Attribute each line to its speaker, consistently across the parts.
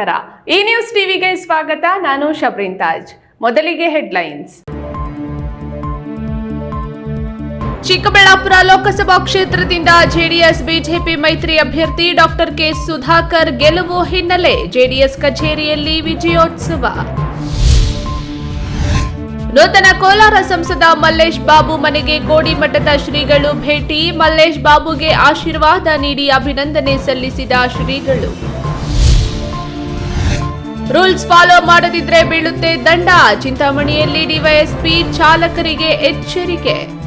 Speaker 1: ನಮಸ್ಕಾರ. ಈ ನ್ಯೂಸ್ ಟಿವಿಗೆ ಸ್ವಾಗತ. ನಾನು ಶಬ್ರಿನ್ ತಾಜ್ ಮೊದಲಿಗೆ ಹೆಡ್ಲೈನ್ಸ್ ಚಿಕ್ಕಬಳ್ಳಾಪುರ ಲೋಕಸಭಾ ಕ್ಷೇತ್ರದಿಂದ ಜೆಡಿಎಸ್, ಬಿಜೆಪಿ ಮೈತ್ರಿ ಅಭ್ಯರ್ಥಿ ಡಾಕ್ಟರ್ ಕೆ ಸುಧಾಕರ್ ಗೆಲುವು ಹಿನ್ನೆಲೆ ಜೆಡಿಎಸ್ ಕಚೇರಿಯಲ್ಲಿ ವಿಜಯೋತ್ಸವ. ನೂತನ ಕೋಲಾರ ಸಂಸದ ಮಲ್ಲೇಶ್ ಬಾಬು ಮನೆಗೆ ಕೋಡಿಮಠದ ಶ್ರೀಗಳು ಭೇಟಿ. ಮಲ್ಲೇಶ್ ಬಾಬುಗೆ ಆಶೀರ್ವಾದ ನೀಡಿ ಅಭಿನಂದನೆ ಸಲ್ಲಿಸಿದ ಶ್ರೀಗಳು. ರೂಲ್ಸ್ ಫಾಲೋ ಮಾಡದಿದ್ರೆ ಬೀಳುತ್ತೆ ದಂಡ. ಚಿಂತಾಮಣಿಯಲ್ಲಿ ಡಿವೈಎಸ್ಪಿ ಚಾಲಕರಿಗೆ ಎಚ್ಚರಿಕೆ.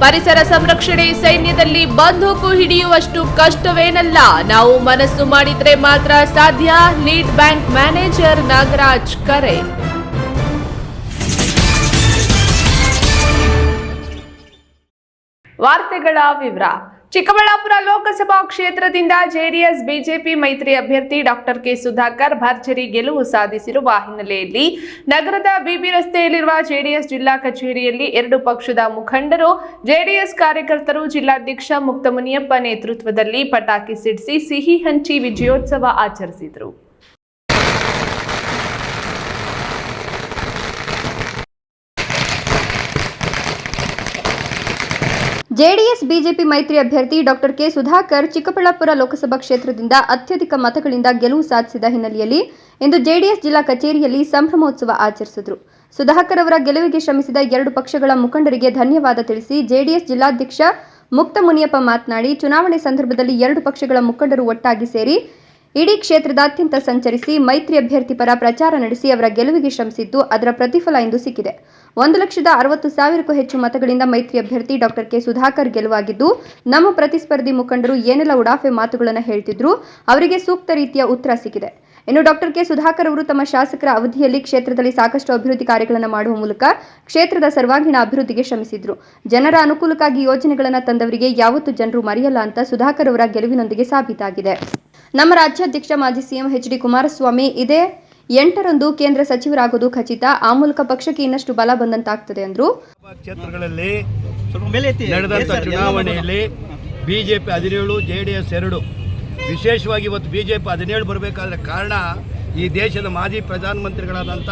Speaker 1: ಪರಿಸರ ಸಂರಕ್ಷಣೆ ಸೈನ್ಯದಲ್ಲಿ ಬಂದೂಕು ಹಿಡಿಯುವಷ್ಟು ಕಷ್ಟವೇನಲ್ಲ. ನಾವು ಮನಸ್ಸು ಮಾಡಿದ್ರೆ ಮಾತ್ರ ಸಾಧ್ಯ. ಲೀಡ್ ಬ್ಯಾಂಕ್ ಮ್ಯಾನೇಜರ್ ನಾಗರಾಜ್ ಕರೆ. ವಾರ್ತೆಗಳ ವಿವರ. ಚಿಕ್ಕಬಳ್ಳಾಪುರ ಲೋಕಸಭಾ ಕ್ಷೇತ್ರದಿಂದ ಜೆಡಿಎಸ್, ಬಿಜೆಪಿ ಮೈತ್ರಿ ಅಭ್ಯರ್ಥಿ ಡಾಕ್ಟರ್ ಕೆ. ಸುಧಾಕರ್ ಭರ್ಜರಿ ಗೆಲುವು ಸಾಧಿಸಿರುವ ಹಿನ್ನೆಲೆಯಲ್ಲಿ ನಗರದ ಬಿಬಿ ರಸ್ತೆಯಲ್ಲಿರುವ ಜೆಡಿಎಸ್ ಜಿಲ್ಲಾ ಕಚೇರಿಯಲ್ಲಿ ಎರಡು ಪಕ್ಷದ ಮುಖಂಡರು, ಜೆಡಿಎಸ್ ಕಾರ್ಯಕರ್ತರು, ಜಿಲ್ಲಾಧ್ಯಕ್ಷ ಮುಕ್ತಮುನಿಯಪ್ಪ ನೇತೃತ್ವದಲ್ಲಿ ಪಟಾಕಿ ಸಿಡಿಸಿ ಸಿಹಿ ಹಂಚಿ ವಿಜಯೋತ್ಸವ ಆಚರಿಸಿದರು.
Speaker 2: ಜೆಡಿಎಸ್, ಬಿಜೆಪಿ ಮೈತ್ರಿ ಅಭ್ಯರ್ಥಿ ಡಾಕ್ಟರ್ ಕೆ ಸುಧಾಕರ್ ಚಿಕ್ಕಬಳ್ಳಾಪುರ ಲೋಕಸಭಾ ಕ್ಷೇತ್ರದಿಂದ ಅತ್ಯಧಿಕ ಮತಗಳಿಂದ ಗೆಲುವು ಸಾಧಿಸಿದ ಹಿನ್ನೆಲೆಯಲ್ಲಿ ಇಂದು ಜೆಡಿಎಸ್ ಜಿಲ್ಲಾ ಕಚೇರಿಯಲ್ಲಿ ಸಂಭ್ರಮೋತ್ಸವ ಆಚರಿಸಿದರು. ಸುಧಾಕರ್ ಅವರ ಗೆಲುವಿಗೆ ಶ್ರಮಿಸಿದ ಎರಡು ಪಕ್ಷಗಳ ಮುಖಂಡರಿಗೆ ಧನ್ಯವಾದ ತಿಳಿಸಿ ಜೆಡಿಎಸ್ ಜಿಲ್ಲಾಧ್ಯಕ್ಷ ಮುಕ್ತ ಮುನಿಯಪ್ಪ ಮಾತನಾಡಿ, ಚುನಾವಣೆ ಸಂದರ್ಭದಲ್ಲಿ ಎರಡು ಪಕ್ಷಗಳ ಮುಖಂಡರು ಒಟ್ಟಾಗಿ ಸೇರಿ ಇಡೀ ಕ್ಷೇತ್ರದಾದ್ಯಂತ ಸಂಚರಿಸಿ ಮೈತ್ರಿ ಅಭ್ಯರ್ಥಿ ಪರ ಪ್ರಚಾರ ನಡೆಸಿ ಅವರ ಗೆಲುವಿಗೆ ಶ್ರಮಿಸಿದ್ದು ಅದರ ಪ್ರತಿಫಲ ಇಂದು ಸಿಕ್ಕಿದೆ. ಒಂದು ಲಕ್ಷದ ಅರವತ್ತು ಸಾವಿರಕ್ಕೂ ಹೆಚ್ಚು ಮತಗಳಿಂದ ಮೈತ್ರಿ ಅಭ್ಯರ್ಥಿ ಡಾಕ್ಟರ್ ಕೆ ಸುಧಾಕರ್ ಗೆಲುವಾಗಿದ್ದು, ನಮ್ಮ ಪ್ರತಿಸ್ಪರ್ಧಿ ಮುಖಂಡರು ಏನೆಲ್ಲ ಉಡಾಫೆ ಮಾತುಗಳನ್ನು ಹೇಳ್ತಿದ್ರು, ಅವರಿಗೆ ಸೂಕ್ತ ರೀತಿಯ ಉತ್ತರ ಸಿಕ್ಕಿದೆ. ಇನ್ನು ಡಾಕ್ಟರ್ ಕೆ ಸುಧಾಕರ್ ಅವರು ತಮ್ಮ ಶಾಸಕರ ಅವಧಿಯಲ್ಲಿ ಕ್ಷೇತ್ರದಲ್ಲಿ ಸಾಕಷ್ಟು ಅಭಿವೃದ್ಧಿ ಕಾರ್ಯಗಳನ್ನು ಮಾಡುವ ಮೂಲಕ ಕ್ಷೇತ್ರದ ಸರ್ವಾಂಗೀಣ ಅಭಿವೃದ್ಧಿಗೆ ಶ್ರಮಿಸಿದ್ರು. ಜನರ ಅನುಕೂಲಕ್ಕಾಗಿ ಯೋಜನೆಗಳನ್ನು ತಂದವರಿಗೆ ಯಾವತ್ತೂ ಜನರು ಮರೆಯಲ್ಲ ಅಂತ ಸುಧಾಕರ್ ಅವರ ಗೆಲುವಿನೊಂದಿಗೆ ಸಾಬೀತಾಗಿದೆ. ನಮ್ಮ ರಾಜ್ಯಾಧ್ಯಕ್ಷ ಮಾಜಿ ಸಿಎಂ ಎಚ್ ಡಿ ಕುಮಾರಸ್ವಾಮಿ ಇದೇ. ಎಂಟರಂದು ಕೇಂದ್ರ ಸಚಿವರಾಗೋದು ಖಚಿತ. ಆ ಮೂಲಕ ಪಕ್ಷಕ್ಕೆ ಇನ್ನಷ್ಟು ಬಲ ಬಂದಂತಾಗ್ತದೆ ಅಂದ್ರು.
Speaker 3: ಕ್ಷೇತ್ರಗಳಲ್ಲಿ
Speaker 4: ಸ್ವಲ್ಪ ಮೇಲೆ ಎತ್ತಿ.
Speaker 3: ನಡೆದಂಥ ಚುನಾವಣೆಯಲ್ಲಿ ಬಿಜೆಪಿ ಹದಿನೇಳು ಜೆ ಡಿ ಎಸ್ ಎರಡು. ವಿಶೇಷವಾಗಿ ಇವತ್ತು ಬಿಜೆಪಿ ಹದಿನೇಳು ಬರಬೇಕಾದ್ರೆ ಕಾರಣ ಈ ದೇಶದ ಮಾಜಿ ಪ್ರಧಾನಮಂತ್ರಿಗಳಾದಂಥ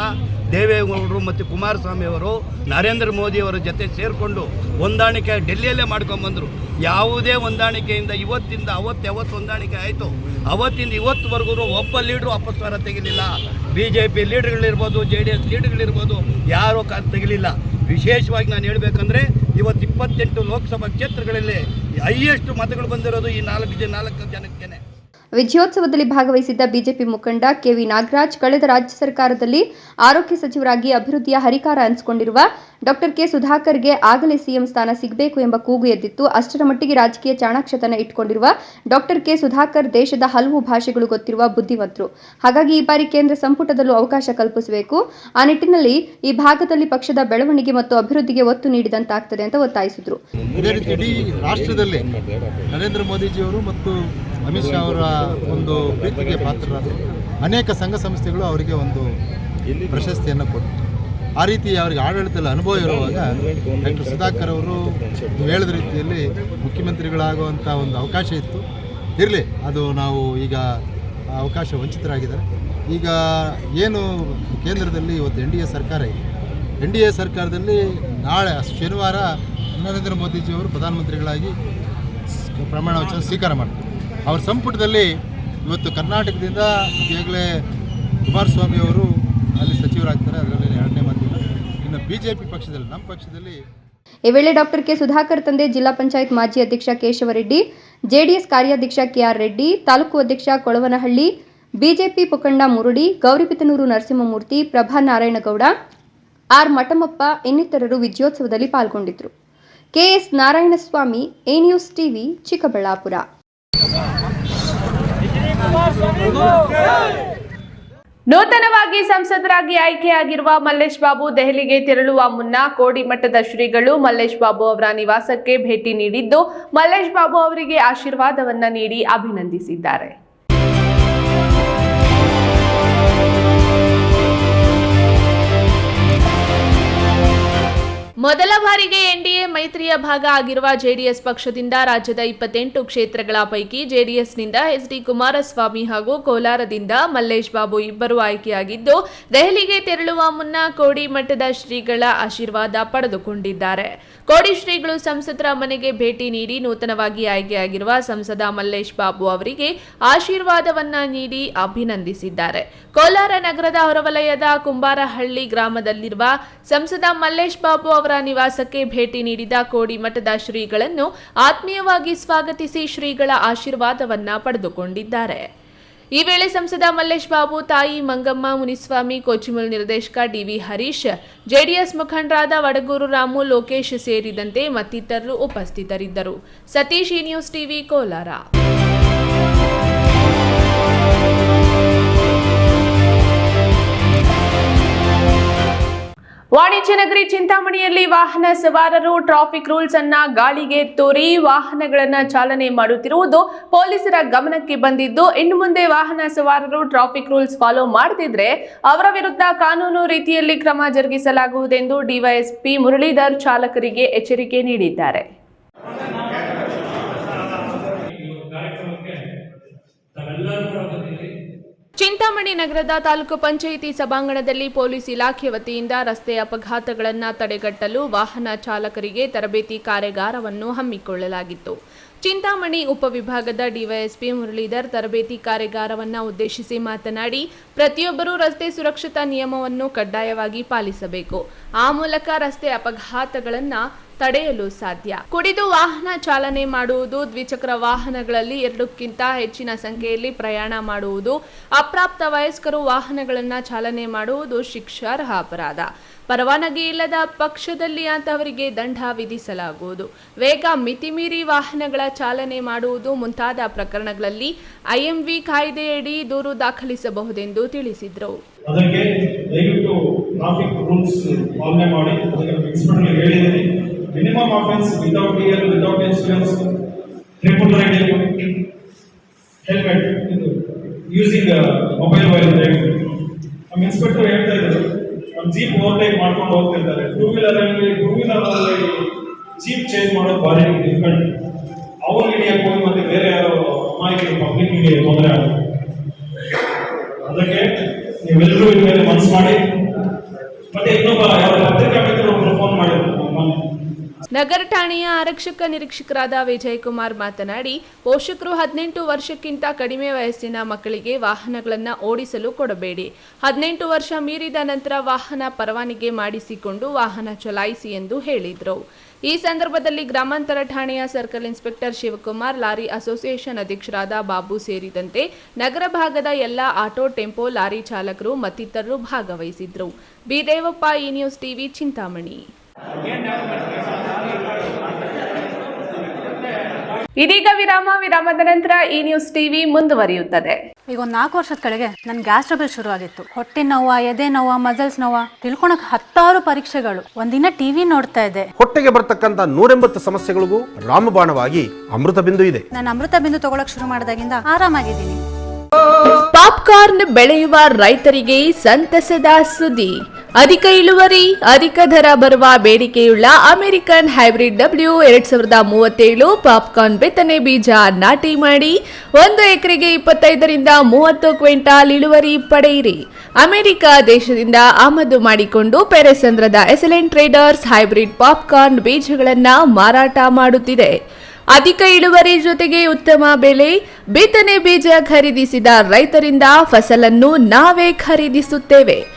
Speaker 3: ದೇವೇಗೌಡರು ಮತ್ತು ಕುಮಾರಸ್ವಾಮಿ ಅವರು ನರೇಂದ್ರ ಮೋದಿಯವರ ಜೊತೆ ಸೇರಿಕೊಂಡು ಹೊಂದಾಣಿಕೆ ಡೆಲ್ಲಿಯಲ್ಲೇ ಮಾಡ್ಕೊಂಬಂದರು ಯಾವುದೇ ಹೊಂದಾಣಿಕೆಯಿಂದ ಇವತ್ತಿಂದ ಅವತ್ತು ಯಾವತ್ತು ಹೊಂದಾಣಿಕೆ ಆಯಿತು ಅವತ್ತಿಂದ ಇವತ್ತುವರೆಗೂ ಒಬ್ಬ ಲೀಡ್ರು ಅಪಸ್ವರ ತೆಗಿಲಿಲ್ಲ. ಬಿ ಜೆ ಪಿ ಲೀಡ್ರ್ಗಳಿರ್ಬೋದು ಜೆ ಡಿ ಎಸ್ ಲೀಡ್ರ್ಗಳಿರ್ಬೋದು, ಯಾರೂ ಕ ತೆಗಿಲಿಲ್ಲ. ವಿಶೇಷವಾಗಿ ನಾನು ಹೇಳಬೇಕಂದ್ರೆ ಇವತ್ತು ಇಪ್ಪತ್ತೆಂಟು ಲೋಕಸಭಾ ಕ್ಷೇತ್ರಗಳಲ್ಲಿ ಹೈಯೆಸ್ಟ್ ಮತಗಳು ಬಂದಿರೋದು ಈ ನಾಲ್ಕು ಜನ ನಾಲ್ಕು ಜನಕ್ಕೇನೆ.
Speaker 2: ವಿಜಯೋತ್ಸವದಲ್ಲಿ ಭಾಗವಹಿಸಿದ್ದ ಬಿಜೆಪಿ ಮುಖಂಡ ಕೆವಿ ನಾಗರಾಜ್, ಕಳೆದ ರಾಜ್ಯ ಸರ್ಕಾರದಲ್ಲಿ ಆರೋಗ್ಯ ಸಚಿವರಾಗಿ ಅಭಿವೃದ್ಧಿಯ ಹರಿಕಾರ ಅನಿಸಿಕೊಂಡಿರುವ ಡಾಕ್ಟರ್ ಕೆ ಸುಧಾಕರ್ಗೆ ಆಗಲೇ ಸಿಎಂ ಸ್ಥಾನ ಸಿಗಬೇಕು ಎಂಬ ಕೂಗು ಎದ್ದಿತ್ತು. ಅಷ್ಟರ ಮಟ್ಟಿಗೆ ರಾಜಕೀಯ ಚಾಣಾಕ್ಷತನ ಇಟ್ಕೊಂಡಿರುವ ಡಾಕ್ಟರ್ ಕೆ ಸುಧಾಕರ್ ದೇಶದ ಹಲವು ಭಾಷೆಗಳು ಗೊತ್ತಿರುವ ಬುದ್ಧಿವಂತರು. ಹಾಗಾಗಿ ಈ ಬಾರಿ ಕೇಂದ್ರ ಸಂಪುಟದಲ್ಲೂ ಅವಕಾಶ ಕಲ್ಪಿಸಬೇಕು. ಆ ನಿಟ್ಟಿನಲ್ಲಿ ಈ ಭಾಗದಲ್ಲಿ ಪಕ್ಷದ ಬೆಳವಣಿಗೆ ಮತ್ತು ಅಭಿವೃದ್ಧಿಗೆ ಒತ್ತು ನೀಡಿದಂತಾಗ್ತದೆ ಅಂತ ಒತ್ತಾಯಿಸಿದರು.
Speaker 5: ಇದೇ ರೀತಿ ಇಡೀ ರಾಷ್ಟ್ರದಲ್ಲಿ ನರೇಂದ್ರ ಮೋದಿಜಿಯವರು ಮತ್ತು ಅಮಿತ್ ಶಾ ಅವರ ಒಂದು ಪ್ರೀತಿಗೆ ಪಾತ್ರರಾದರು ಅನೇಕ ಸಂಘ ಸಂಸ್ಥೆಗಳು ಅವರಿಗೆ ಒಂದು ಪ್ರಶಸ್ತಿಯನ್ನು ಕೊಟ್ಟು ಆ ರೀತಿ ಅವರಿಗೆ ಆಡಳಿತದಲ್ಲಿ ಅನುಭವ ಇರುವಾಗ ಡಾಕ್ಟರ್ ಸುಧಾಕರ್ ಅವರು ನೀವು ಹೇಳಿದ ರೀತಿಯಲ್ಲಿ ಮುಖ್ಯಮಂತ್ರಿಗಳಾಗುವಂಥ ಒಂದು ಅವಕಾಶ ಇತ್ತು. ಇರಲಿ, ಅದು ನಾವು ಈಗ ಅವಕಾಶ ವಂಚಿತರಾಗಿದ್ದಾರೆ. ಈಗ ಏನು ಕೇಂದ್ರದಲ್ಲಿ ಇವತ್ತು ಎನ್ ಡಿ ಎ ಸರ್ಕಾರ ಇದೆ. ಎನ್ ಡಿ ಎ ಸರ್ಕಾರದಲ್ಲಿ ನಾಳೆ, ಶನಿವಾರ ನರೇಂದ್ರ ಮೋದಿಜಿಯವರು ಪ್ರಧಾನಮಂತ್ರಿಗಳಾಗಿ ಸ್- ಪ್ರಮಾಣ ವಚನ ಸ್ವೀಕಾರ ಮಾಡ್ತಾರೆ. ಅವ್ರ ಸಂಪುಟದಲ್ಲಿ ಇವತ್ತು ಕರ್ನಾಟಕದಿಂದ ಈಗಾಗಲೇ ಕುಮಾರಸ್ವಾಮಿ ಅವರು ಅಲ್ಲಿ ಸಚಿವರಾಗ್ತಾರೆ. ಅದರಲ್ಲಿ ಎರಡನೇ ಮಾತಿಲ್ಲ ಇನ್ನು ಬಿಜೆಪಿ ಪಕ್ಷದಲ್ಲಿ, ನಮ್ಮ ಪಕ್ಷದಲ್ಲಿ
Speaker 2: ಈ ವೇಳೆ ಡಾಕ್ಟರ್ ಕೆ ಸುಧಾಕರ್ ತಂದೆ, ಜಿಲ್ಲಾ ಪಂಚಾಯತ್ ಮಾಜಿ ಅಧ್ಯಕ್ಷ ಕೇಶವರೆಡ್ಡಿ ಜೆಡಿಎಸ್ ಕಾರ್ಯಾಧ್ಯಕ್ಷ ಕೆಆರ್ ರೆಡ್ಡಿ, ತಾಲೂಕು ಅಧ್ಯಕ್ಷ ಕೊಳವನಹಳ್ಳಿ, ಬಿಜೆಪಿ ಮುಖಂಡ ಮುರುಡಿ ಗೌರಿಬಿತನೂರು ನರಸಿಂಹಮೂರ್ತಿ, ಪ್ರಭಾ ನಾರಾಯಣಗೌಡ, ಆರ್ ಮಠಮಪ್ಪ ಇನ್ನಿತರರು ವಿಜಯೋತ್ಸವದಲ್ಲಿ ಪಾಲ್ಗೊಂಡಿದ್ದರು. KS Narayanaswamy, A news TV, Chikkaballapur.
Speaker 1: ನೂತನವಾಗಿ ಸಂಸದರಾಗಿ ಆಯ್ಕೆಯಾಗಿರುವ ಮಲ್ಲೇಶ್ ಬಾಬು ದೆಹಲಿಗೆ ತೆರಳುವ ಮುನ್ನ ಕೋಡಿಮಠದ ಶ್ರೀಗಳು ಮಲ್ಲೇಶ್ ಬಾಬು ಅವರ ನಿವಾಸಕ್ಕೆ ಭೇಟಿ ನೀಡಿದ್ದು ಮಲ್ಲೇಶ್ ಬಾಬು ಅವರಿಗೆ ಆಶೀರ್ವಾದವನ್ನ ನೀಡಿ ಅಭಿನಂದಿಸಿದ್ದಾರೆ. ಮೊದಲ ಬಾರಿಗೆ ಎನ್ಡಿಎ ಮೈತ್ರಿ ಮೈತ್ರಿಯ ಭಾಗ ಆಗಿರುವ ಜೆಡಿಎಸ್ ಪಕ್ಷದಿಂದ ರಾಜ್ಯದ ಇಪ್ಪತ್ತೆಂಟು ಕ್ಷೇತ್ರಗಳ ಪೈಕಿ ಜೆಡಿಎಸ್ನಿಂದ ಎಚ್ಡಿ ಕುಮಾರಸ್ವಾಮಿ ಹಾಗೂ ಕೋಲಾರದಿಂದ ಮಲ್ಲೇಶ್ ಬಾಬು ಇಬ್ಬರು ಆಯ್ಕೆಯಾಗಿದ್ದು, ದೆಹಲಿಗೆ ತೆರಳುವ ಮುನ್ನ ಕೋಡಿ ಮಠದ ಶ್ರೀಗಳ ಆಶೀರ್ವಾದ ಪಡೆದುಕೊಂಡಿದ್ದಾರೆ. ಕೋಡಿ ಶ್ರೀಗಳು ಸಂಸದರ ಮನೆಗೆ ಭೇಟಿ ನೀಡಿ ನೂತನವಾಗಿ ಆಯ್ಕೆಯಾಗಿರುವ ಸಂಸದ ಮಲ್ಲೇಶ್ ಬಾಬು ಅವರಿಗೆ ಆಶೀರ್ವಾದವನ್ನ ನೀಡಿ ಅಭಿನಂದಿಸಿದ್ದಾರೆ. ಕೋಲಾರ ನಗರದ ಹೊರವಲಯದ ಕುಂಬಾರಹಳ್ಳಿ ಗ್ರಾಮದಲ್ಲಿರುವ ಸಂಸದ ಮಲ್ಲೇಶ್ ಬಾಬು ಅವರ ನಿವಾಸಕ್ಕೆ ಭೇಟಿ ನೀಡಿದ ಕೋಡಿ ಮಠದ ಶ್ರೀಗಳನ್ನು ಆತ್ಮೀಯವಾಗಿ ಸ್ವಾಗತಿಸಿ ಶ್ರೀಗಳ ಆಶೀರ್ವಾದವನ್ನ ಪಡೆದುಕೊಂಡಿದ್ದಾರೆ. ಈ ವೇಳೆ ಸಂಸದ ಮಲ್ಲೇಶ್ ಬಾಬು, ತಾಯಿ ಮಂಗಮ್ಮ, ಮುನಿಸ್ವಾಮಿ ಕೋಚಿಮಲ್ ನಿರ್ದೇಶಕ ಡಿವಿ ಹರೀಶ್, ಜೆಡಿಎಸ್ ಮುಖಂಡರಾದ ವಡಗೂರು ರಾಮು, ಲೋಕೇಶ್ ಸೇರಿದಂತೆ ಮತ್ತಿತರರು ಉಪಸ್ಥಿತರಿದ್ದರು. ಸತೀಶ್ ಈ ನ್ಯೂಸ್ ಟಿವಿ ಕೋಲಾರ. ವಾಣಿಜ್ಯ ನಗರಿ ಚಿಂತಾಮಣಿಯಲ್ಲಿ ವಾಹನ ಸವಾರರು ಟ್ರಾಫಿಕ್ ರೂಲ್ಸ್ ಅನ್ನ ಗಾಳಿಗೆ ತೋರಿ ವಾಹನಗಳನ್ನು ಚಾಲನೆ ಮಾಡುತ್ತಿರುವುದು ಪೊಲೀಸರ ಗಮನಕ್ಕೆ ಬಂದಿದ್ದು, ಇನ್ನು ಮುಂದೆ ವಾಹನ ಸವಾರರು ಟ್ರಾಫಿಕ್ ರೂಲ್ಸ್ ಫಾಲೋ ಮಾಡದಿದ್ರೆ ಅವರ ವಿರುದ್ಧ ಕಾನೂನು ರೀತಿಯಲ್ಲಿ ಕ್ರಮ ಜರುಗಿಸಲಾಗುವುದೆಂದು ಡಿವೈಎಸ್ಪಿ ಮುರಳೀಧರ್ ಚಾಲಕರಿಗೆ ಎಚ್ಚರಿಕೆ ನೀಡಿದ್ದಾರೆ. ಚಿಂತಾಮಣಿ ನಗರದ ತಾಲೂಕು ಪಂಚಾಯಿತಿ ಸಭಾಂಗಣದಲ್ಲಿ ಪೊಲೀಸ್ ಇಲಾಖೆ ವತಿಯಿಂದ ರಸ್ತೆ ಅಪಘಾತಗಳನ್ನು ತಡೆಗಟ್ಟಲು ವಾಹನ ಚಾಲಕರಿಗೆ ತರಬೇತಿ ಕಾರ್ಯಾಗಾರವನ್ನು ಹಮ್ಮಿಕೊಳ್ಳಲಾಗಿತ್ತು. ಚಿಂತಾಮಣಿ ಉಪವಿಭಾಗದ ಡಿವೈಎಸ್ಪಿ ಮುರಳೀಧರ್ ತರಬೇತಿ ಕಾರ್ಯಾಗಾರವನ್ನು ಉದ್ದೇಶಿಸಿ ಮಾತನಾಡಿ, ಪ್ರತಿಯೊಬ್ಬರೂ ರಸ್ತೆ ಸುರಕ್ಷತಾ ನಿಯಮವನ್ನು ಕಡ್ಡಾಯವಾಗಿ ಪಾಲಿಸಬೇಕು. ಆ ಮೂಲಕ ರಸ್ತೆ ಅಪಘಾತಗಳನ್ನು ತಡೆಯಲು ಸಾಧ್ಯ. ಕುಡಿದು ವಾಹನ ಚಾಲನೆ ಮಾಡುವುದು ದ್ವಿಚಕ್ರ ವಾಹನಗಳಲ್ಲಿ ಎರಡಕ್ಕಿಂತ ಹೆಚ್ಚಿನ ಸಂಖ್ಯೆಯಲ್ಲಿ ಪ್ರಯಾಣ ಮಾಡುವುದು, ಅಪ್ರಾಪ್ತ ವಯಸ್ಕರು ವಾಹನಗಳನ್ನು ಚಾಲನೆ ಮಾಡುವುದು ಶಿಕ್ಷಾರ್ಹ ಅಪರಾಧ. ಪರವಾನಗಿ ಇಲ್ಲದ ಪಕ್ಷದಲ್ಲಿ ಅಂತಹವರಿಗೆ ದಂಡ ವಿಧಿಸಲಾಗುವುದು. ವೇಗ ಮಿತಿಮೀರಿ ವಾಹನಗಳ ಚಾಲನೆ ಮಾಡುವುದು ಮುಂತಾದ ಪ್ರಕರಣಗಳಲ್ಲಿ ಐಎಂವಿ ಕಾಯ್ದೆಯಡಿ ದೂರು ದಾಖಲಿಸಬಹುದೆಂದು ತಿಳಿಸಿದರು.
Speaker 4: ಅದಕ್ಕೆ ದಯವಿಟ್ಟು ಟ್ರಾಫಿಕ್ ರೂಲ್ಸ್ ಪಾಲನೆ ಮಾಡಿ, ಅದಕ್ಕೆ ಪ್ರಿನ್ಸಿಪಲ್ ಹೇಳಿದ್ದೀನಿ. Minimum offense without year without insurance triple riding, helmet ಇದು ಯೂಸಿಂಗ್ ಮೊಬೈಲ್ while driving. ನಮ್ಮ ಇನ್ಸ್ಪೆಕ್ಟರ್ ಹೇಳ್ತಾ ಇದ್ದಾರೆ ನಮ್ಮ ಜೀಪ್ ಓವರ್ಟೇಕ್ ಮಾಡ್ಕೊಂಡು ಹೋಗ್ತಿರ್ತಾರೆ ಟೂ ವೀಲರ್ ಅಲ್ಲಿ ಟೂ ವೀಲರ್ ಅಲ್ಲಿ ಜೀಪ್ ಚೇಂಜ್ ಮಾಡೋದು ಭಾರಿ ಡಿಫಿಕಲ್ಟ್ ಅವ್ರು ಹಿಡಿಯಕ್ಕೆ ಹೋಗಿ ಮತ್ತೆ ಬೇರೆ ಯಾರೋ ಅಮಾಯಕರು ಪಬ್ಲಿಕ್ಗೆ ತೊಂದರೆ ಆಗುತ್ತೆ. ಅದಕ್ಕೆ ನೀವೆಲ್ಲರೂ ಇದ್ರ ಮೇಲೆ ಮನಸ್ಸು ಮಾಡಿ. ಮತ್ತೆ ಇನ್ನೊಬ್ಬ ಯಾರೋ ಪತ್ರಿಕಾ ಮಿತ್ರರು ಒಬ್ರು ಫೋನ್ ಮಾಡಿದ್ರು ಮೊನ್ನೆ
Speaker 1: ನಗರ ಠಾಣೆಯ ಆರಕ್ಷಕ ನಿರೀಕ್ಷಕರಾದ ವಿಜಯ್ ಕುಮಾರ್ ಮಾತನಾಡಿ, ಪೋಷಕರು ಹದಿನೆಂಟು ವರ್ಷಕ್ಕಿಂತ ಕಡಿಮೆ ವಯಸ್ಸಿನ ಮಕ್ಕಳಿಗೆ ವಾಹನಗಳನ್ನು ಓಡಿಸಲು ಕೊಡಬೇಡಿ. ಹದಿನೆಂಟು ವರ್ಷ ಮೀರಿದ ನಂತರ ವಾಹನ ಪರವಾನಿಗೆ ಮಾಡಿಸಿಕೊಂಡು ವಾಹನ ಚಲಾಯಿಸಿ ಎಂದು ಹೇಳಿದರು. ಈ ಸಂದರ್ಭದಲ್ಲಿ ಗ್ರಾಮಾಂತರ ಠಾಣೆಯ circle inspector Shivakumar, lorry association ಅಧ್ಯಕ್ಷರಾದ ಬಾಬು ಸೇರಿದಂತೆ ನಗರ ಭಾಗದ ಎಲ್ಲ ಆಟೋ, ಟೆಂಪೋ, ಲಾರಿ ಚಾಲಕರು ಮತ್ತಿತರರು ಭಾಗವಹಿಸಿದ್ರು. ಬಿದೇವಪ್ಪ ಈ ನ್ಯೂಸ್ ಟಿವಿ ಚಿಂತಾಮಣಿ. ಇದೀಗ ವಿರಾಮ ವಿರಾಮದ ನಂತರ ಈ ನ್ಯೂಸ್ ಟಿವಿ ಮುಂದುವರಿಯುತ್ತದೆ.
Speaker 6: ಈಗ ಒಂದು ನಾಲ್ಕು ವರ್ಷದ ಕೆಳಗೆ ನನ್ನ ಗ್ಯಾಸ್ ಟ್ರಬಲ್ ಶುರು ಆಗಿತ್ತು ಹೊಟ್ಟೆ ನೋವ ಎದೆ ನೋವ ಮಸಲ್ಸ್ ನೋವ ತಿಳ್ಕೊಳಕ್ ಹತ್ತಾರು ಪರೀಕ್ಷೆಗಳು. ಒಂದಿನ ಟಿವಿ ನೋಡ್ತಾ ಇದೆ
Speaker 7: ಹೊಟ್ಟೆಗೆ ಬರ್ತಕ್ಕಂತ ನೂರೆಂಬತ್ತು ಸಮಸ್ಯೆಗಳಿಗೂ ರಾಮಬಾಣವಾಗಿ ಅಮೃತ ಬಿಂದು ಇದೆ.
Speaker 6: ನಾನು ಅಮೃತ ಬಿಂದು ತಗೊಳಕ್ ಶುರು ಮಾಡಿದಾಗಿಂದ ಆರಾಮಾಗಿದ್ದೀನಿ.
Speaker 1: ಪಾಪ್ಕಾರ್ನ್ ಬೆಳೆಯುವ ರೈತರಿಗೆ ಸಂತಸದ ಸುದ್ದಿ. ಅಧಿಕ ಇಳುವರಿ, ಅಧಿಕ ದರ ಬರುವ ಬೇಡಿಕೆಯುಳ್ಳ ಅಮೆರಿಕನ್ ಹೈಬ್ರಿಡ್ ಡಬ್ಲ್ಯೂ ಎರಡ್ ಸಾವಿರದ ಮೂವತ್ತೇಳು ಪಾಪ್ಕಾರ್ನ್ ಬಿತ್ತನೆ ಬೀಜ ನಾಟಿ ಮಾಡಿ ಒಂದು ಎಕರೆಗೆ ಇಪ್ಪತ್ತೈದರಿಂದ ಮೂವತ್ತು ಕ್ವಿಂಟಾಲ್ ಇಳುವರಿ ಪಡೆಯಿರಿ. ಅಮೆರಿಕ ದೇಶದಿಂದ ಆಮದು ಮಾಡಿಕೊಂಡು ಪೆರೆಸಂದ್ರದ ಎಸಲೆಂಟ್ ಟ್ರೇಡರ್ಸ್ ಹೈಬ್ರಿಡ್ ಪಾಪ್ಕಾರ್ನ್ ಬೀಜಗಳನ್ನು ಮಾರಾಟ ಮಾಡುತ್ತಿದೆ. ಅಧಿಕ ಇಳುವರಿ ಜೊತೆಗೆ ಉತ್ತಮ ಬೆಲೆ, ಬಿತ್ತನೆ ಬೀಜ ಖರೀದಿಸಿದ ರೈತರಿಂದ ಫಸಲನ್ನು ನಾವೇ ಖರೀದಿಸುತ್ತೇವೆ.